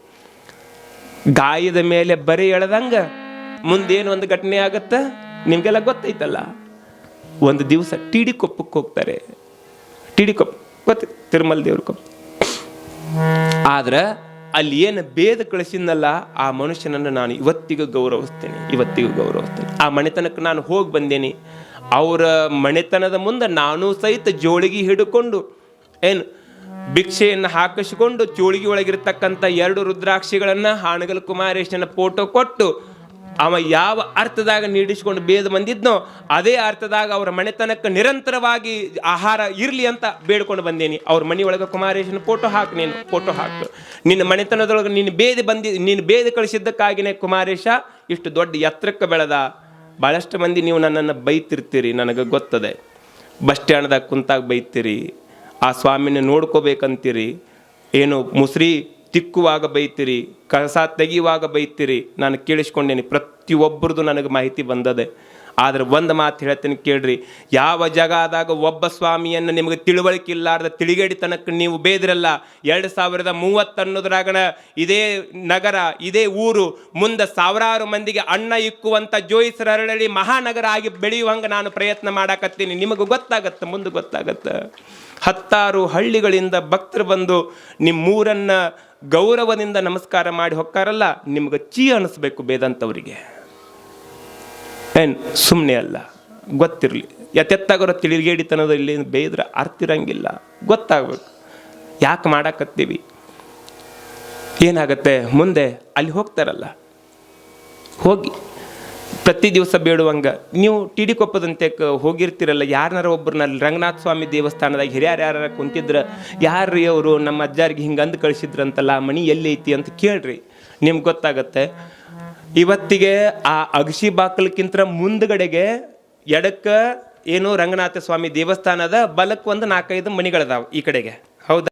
ಗಾಯದ ಮೇಲೆ ಬರೀ ಎಳೆದಂಗ ಮುಂದೇನು ಒಂದು ಘಟನೆ ಆಗತ್ತ? ನಿಮಗೆಲ್ಲ ಗೊತ್ತೈತಲ್ಲ? ಒಂದು ದಿವಸ ಟಿ ಡಿ ಕೊಪ್ಪಕ್ಕೆ ಹೋಗ್ತಾರೆ. ಟಿ ಡಿ ಕೊಪ್ಪ, ಗೊತ್ತ, ತಿರುಮಲ್ ದೇವ್ರ ಕೊಪ್ಪ. ಆದ್ರೆ ಅಲ್ಲಿ ಏನು ಭೇದ ಕಳಿಸಿದ್ನಲ್ಲ, ಆ ಮನುಷ್ಯನನ್ನು ನಾನು ಇವತ್ತಿಗೂ ಗೌರವಿಸ್ತೇನೆ ಇವತ್ತಿಗೂ ಗೌರವಿಸ್ತೇನೆ. ಆ ಮನೆತನಕ್ಕೆ ನಾನು ಹೋಗಿ ಬಂದೇನೆ. ಅವರ ಮನೆತನದ ಮುಂದೆ ನಾನು ಸಹಿತ ಜೋಳಿಗೆ ಹಿಡ್ಕೊಂಡು, ಏನು ಭಿಕ್ಷೆಯನ್ನು ಹಾಕಿಸಿಕೊಂಡು ಜೋಳಿಗೆ ಒಳಗಿರ್ತಕ್ಕಂಥ ಎರಡು ರುದ್ರಾಕ್ಷಿಗಳನ್ನು ಹಾನಗಲ್ ಕುಮಾರೇಶನ ಫೋಟೋ ಕೊಟ್ಟು ಅವ ಯಾವ ಅರ್ಥದಾಗ ನೀಡಿಸ್ಕೊಂಡು ಬೇದ ಬಂದಿದ್ನೋ ಅದೇ ಅರ್ಥದಾಗ ಅವರ ಮನೆತನಕ್ಕೆ ನಿರಂತರವಾಗಿ ಆಹಾರ ಇರಲಿ ಅಂತ ಬೇಡ್ಕೊಂಡು ಬಂದೇನಿ. ಅವ್ರ ಮನೆಯೊಳಗೆ ಕುಮಾರೇಶನ ಫೋಟೋ ಹಾಕಿ ನೀನು ಫೋಟೋ ಹಾಕು. ನಿನ್ನ ಮನೆತನದೊಳಗೆ ನೀನು ಬೇದಿ ಬಂದಿ, ನೀನು ಬೇದಿ ಕಳಿಸಿದ್ದಕ್ಕಾಗಿನೇ ಕುಮಾರೇಶ ಇಷ್ಟು ದೊಡ್ಡ ಎತ್ತರಕ್ಕೆ ಬೆಳೆದ. ಭಾಳಷ್ಟು ಮಂದಿ ನೀವು ನನ್ನನ್ನು ಬೈತಿರ್ತೀರಿ, ನನಗೆ ಗೊತ್ತದೆ. ಬಸ್ ಸ್ಟ್ಯಾಂಡ್ದಾಗ ಕುಂತಾಗ ಬೈತೀರಿ. ಆ ಸ್ವಾಮಿನ ನೋಡ್ಕೋಬೇಕಂತೀರಿ. ಏನು ಮುಸ್ರಿ ತಿಕ್ಕುವಾಗ ಬೈತೀರಿ, ಕಸ ತೆಗೆಯುವಾಗ ಬೈತೀರಿ, ನಾನು ಕೇಳಿಸ್ಕೊಂಡೇನೆ. ಪ್ರತಿಯೊಬ್ಬರದು ನನಗೆ ಮಾಹಿತಿ ಬಂದದೆ. ಆದರೆ ಒಂದು ಮಾತು ಹೇಳ್ತೀನಿ ಕೇಳ್ರಿ, ಯಾವ ಜಾಗದಾಗ ಒಬ್ಬ ಸ್ವಾಮಿಯನ್ನು ನಿಮಗೆ ತಿಳುವಳಿಕೆ ಇಲ್ಲಾರ್ದ ತಿಳಿಗೇಡಿತನಕ್ಕೆ ನೀವು ಬೇದ್ರಲ್ಲ. ಎರಡು ಸಾವಿರದ ಮೂವತ್ತನ್ನೋದ್ರಾಗಣ ಇದೇ ನಗರ, ಇದೇ ಊರು, ಮುಂದೆ ಸಾವಿರಾರು ಮಂದಿಗೆ ಅಣ್ಣ ಇಕ್ಕುವಂಥ ಜೋಯಿಸರ ಅರಳಳಿ ಮಹಾನಗರ ಆಗಿ ಬೆಳೆಯುವಂಗೆ ನಾನು ಪ್ರಯತ್ನ ಮಾಡಾಕತ್ತೀನಿ. ನಿಮಗೆ ಗೊತ್ತಾಗತ್ತೆ, ಮುಂದೆ ಗೊತ್ತಾಗತ್ತೆ. ಹತ್ತಾರು ಹಳ್ಳಿಗಳಿಂದ ಭಕ್ತರು ಬಂದು ನಿಮ್ಮೂರನ್ನ ಗೌರವದಿಂದ ನಮಸ್ಕಾರ ಮಾಡಿ ಹೊಕ್ಕಾರಲ್ಲ, ನಿಮ್ಗೆ ಚೀ ಅನಿಸ್ಬೇಕು ಬೇದಂತವರಿಗೆ. ಏನು ಸುಮ್ಮನೆ ಅಲ್ಲ, ಗೊತ್ತಿರಲಿ. ಎತ್ತೆತ್ತಾಗರೋ ತಿಳಿಗೇಡಿತನದಲ್ಲಿ ಬೇಯ್ದ್ರೆ ಅರ್ತಿರಂಗಿಲ್ಲ ಗೊತ್ತಾಗ್ಬೇಕು. ಯಾಕೆ ಮಾಡಾಕತ್ತೀವಿ? ಏನಾಗತ್ತೆ? ಮುಂದೆ ಅಲ್ಲಿ ಹೋಗ್ತಾರಲ್ಲ. ಹೋಗಿ. ಪ್ರತಿ ದಿವಸ ಬೇಡುವಂಗ. ನೀವು ಟಿ ಡಿ ಕೊಪ್ಪದಂತೆ ಹೋಗಿರ್ತೀರಲ್ಲ ಯಾರನ್ನಾರ ಒಬ್ಬರನ್ನ ರಂಗನಾಥ ಸ್ವಾಮಿ ದೇವಸ್ಥಾನದಾಗ ಹಿರಿಯರು ಯಾರ ಯಾರು ರೀ ಅವರು ನಮ್ಮ ಅಜ್ಜಾರಿಗೆ ಹಿಂಗೆ ಅಂದು ಕಳಿಸಿದ್ರಂತಲ್ಲ ಮಣಿ ಎಲ್ಲಿ ಐತಿ ಅಂತ ಕೇಳ್ರಿ. ನಿಮ್ಗೆ ಗೊತ್ತಾಗತ್ತೆ. ಇವತ್ತಿಗೆ ಆ ಅಗಸಿ ಬಾಕಲಕ್ಕಿಂತ ಮುಂದ್ಗಡೆಗೆ ಎಡಕ್ಕೆ ಏನು ರಂಗನಾಥ ಸ್ವಾಮಿ ದೇವಸ್ಥಾನದ ಬಲಕ್ಕೆ ಒಂದು ನಾಲ್ಕೈದು ಮನಿಗಳದಾವೆ ಈ ಕಡೆಗೆ.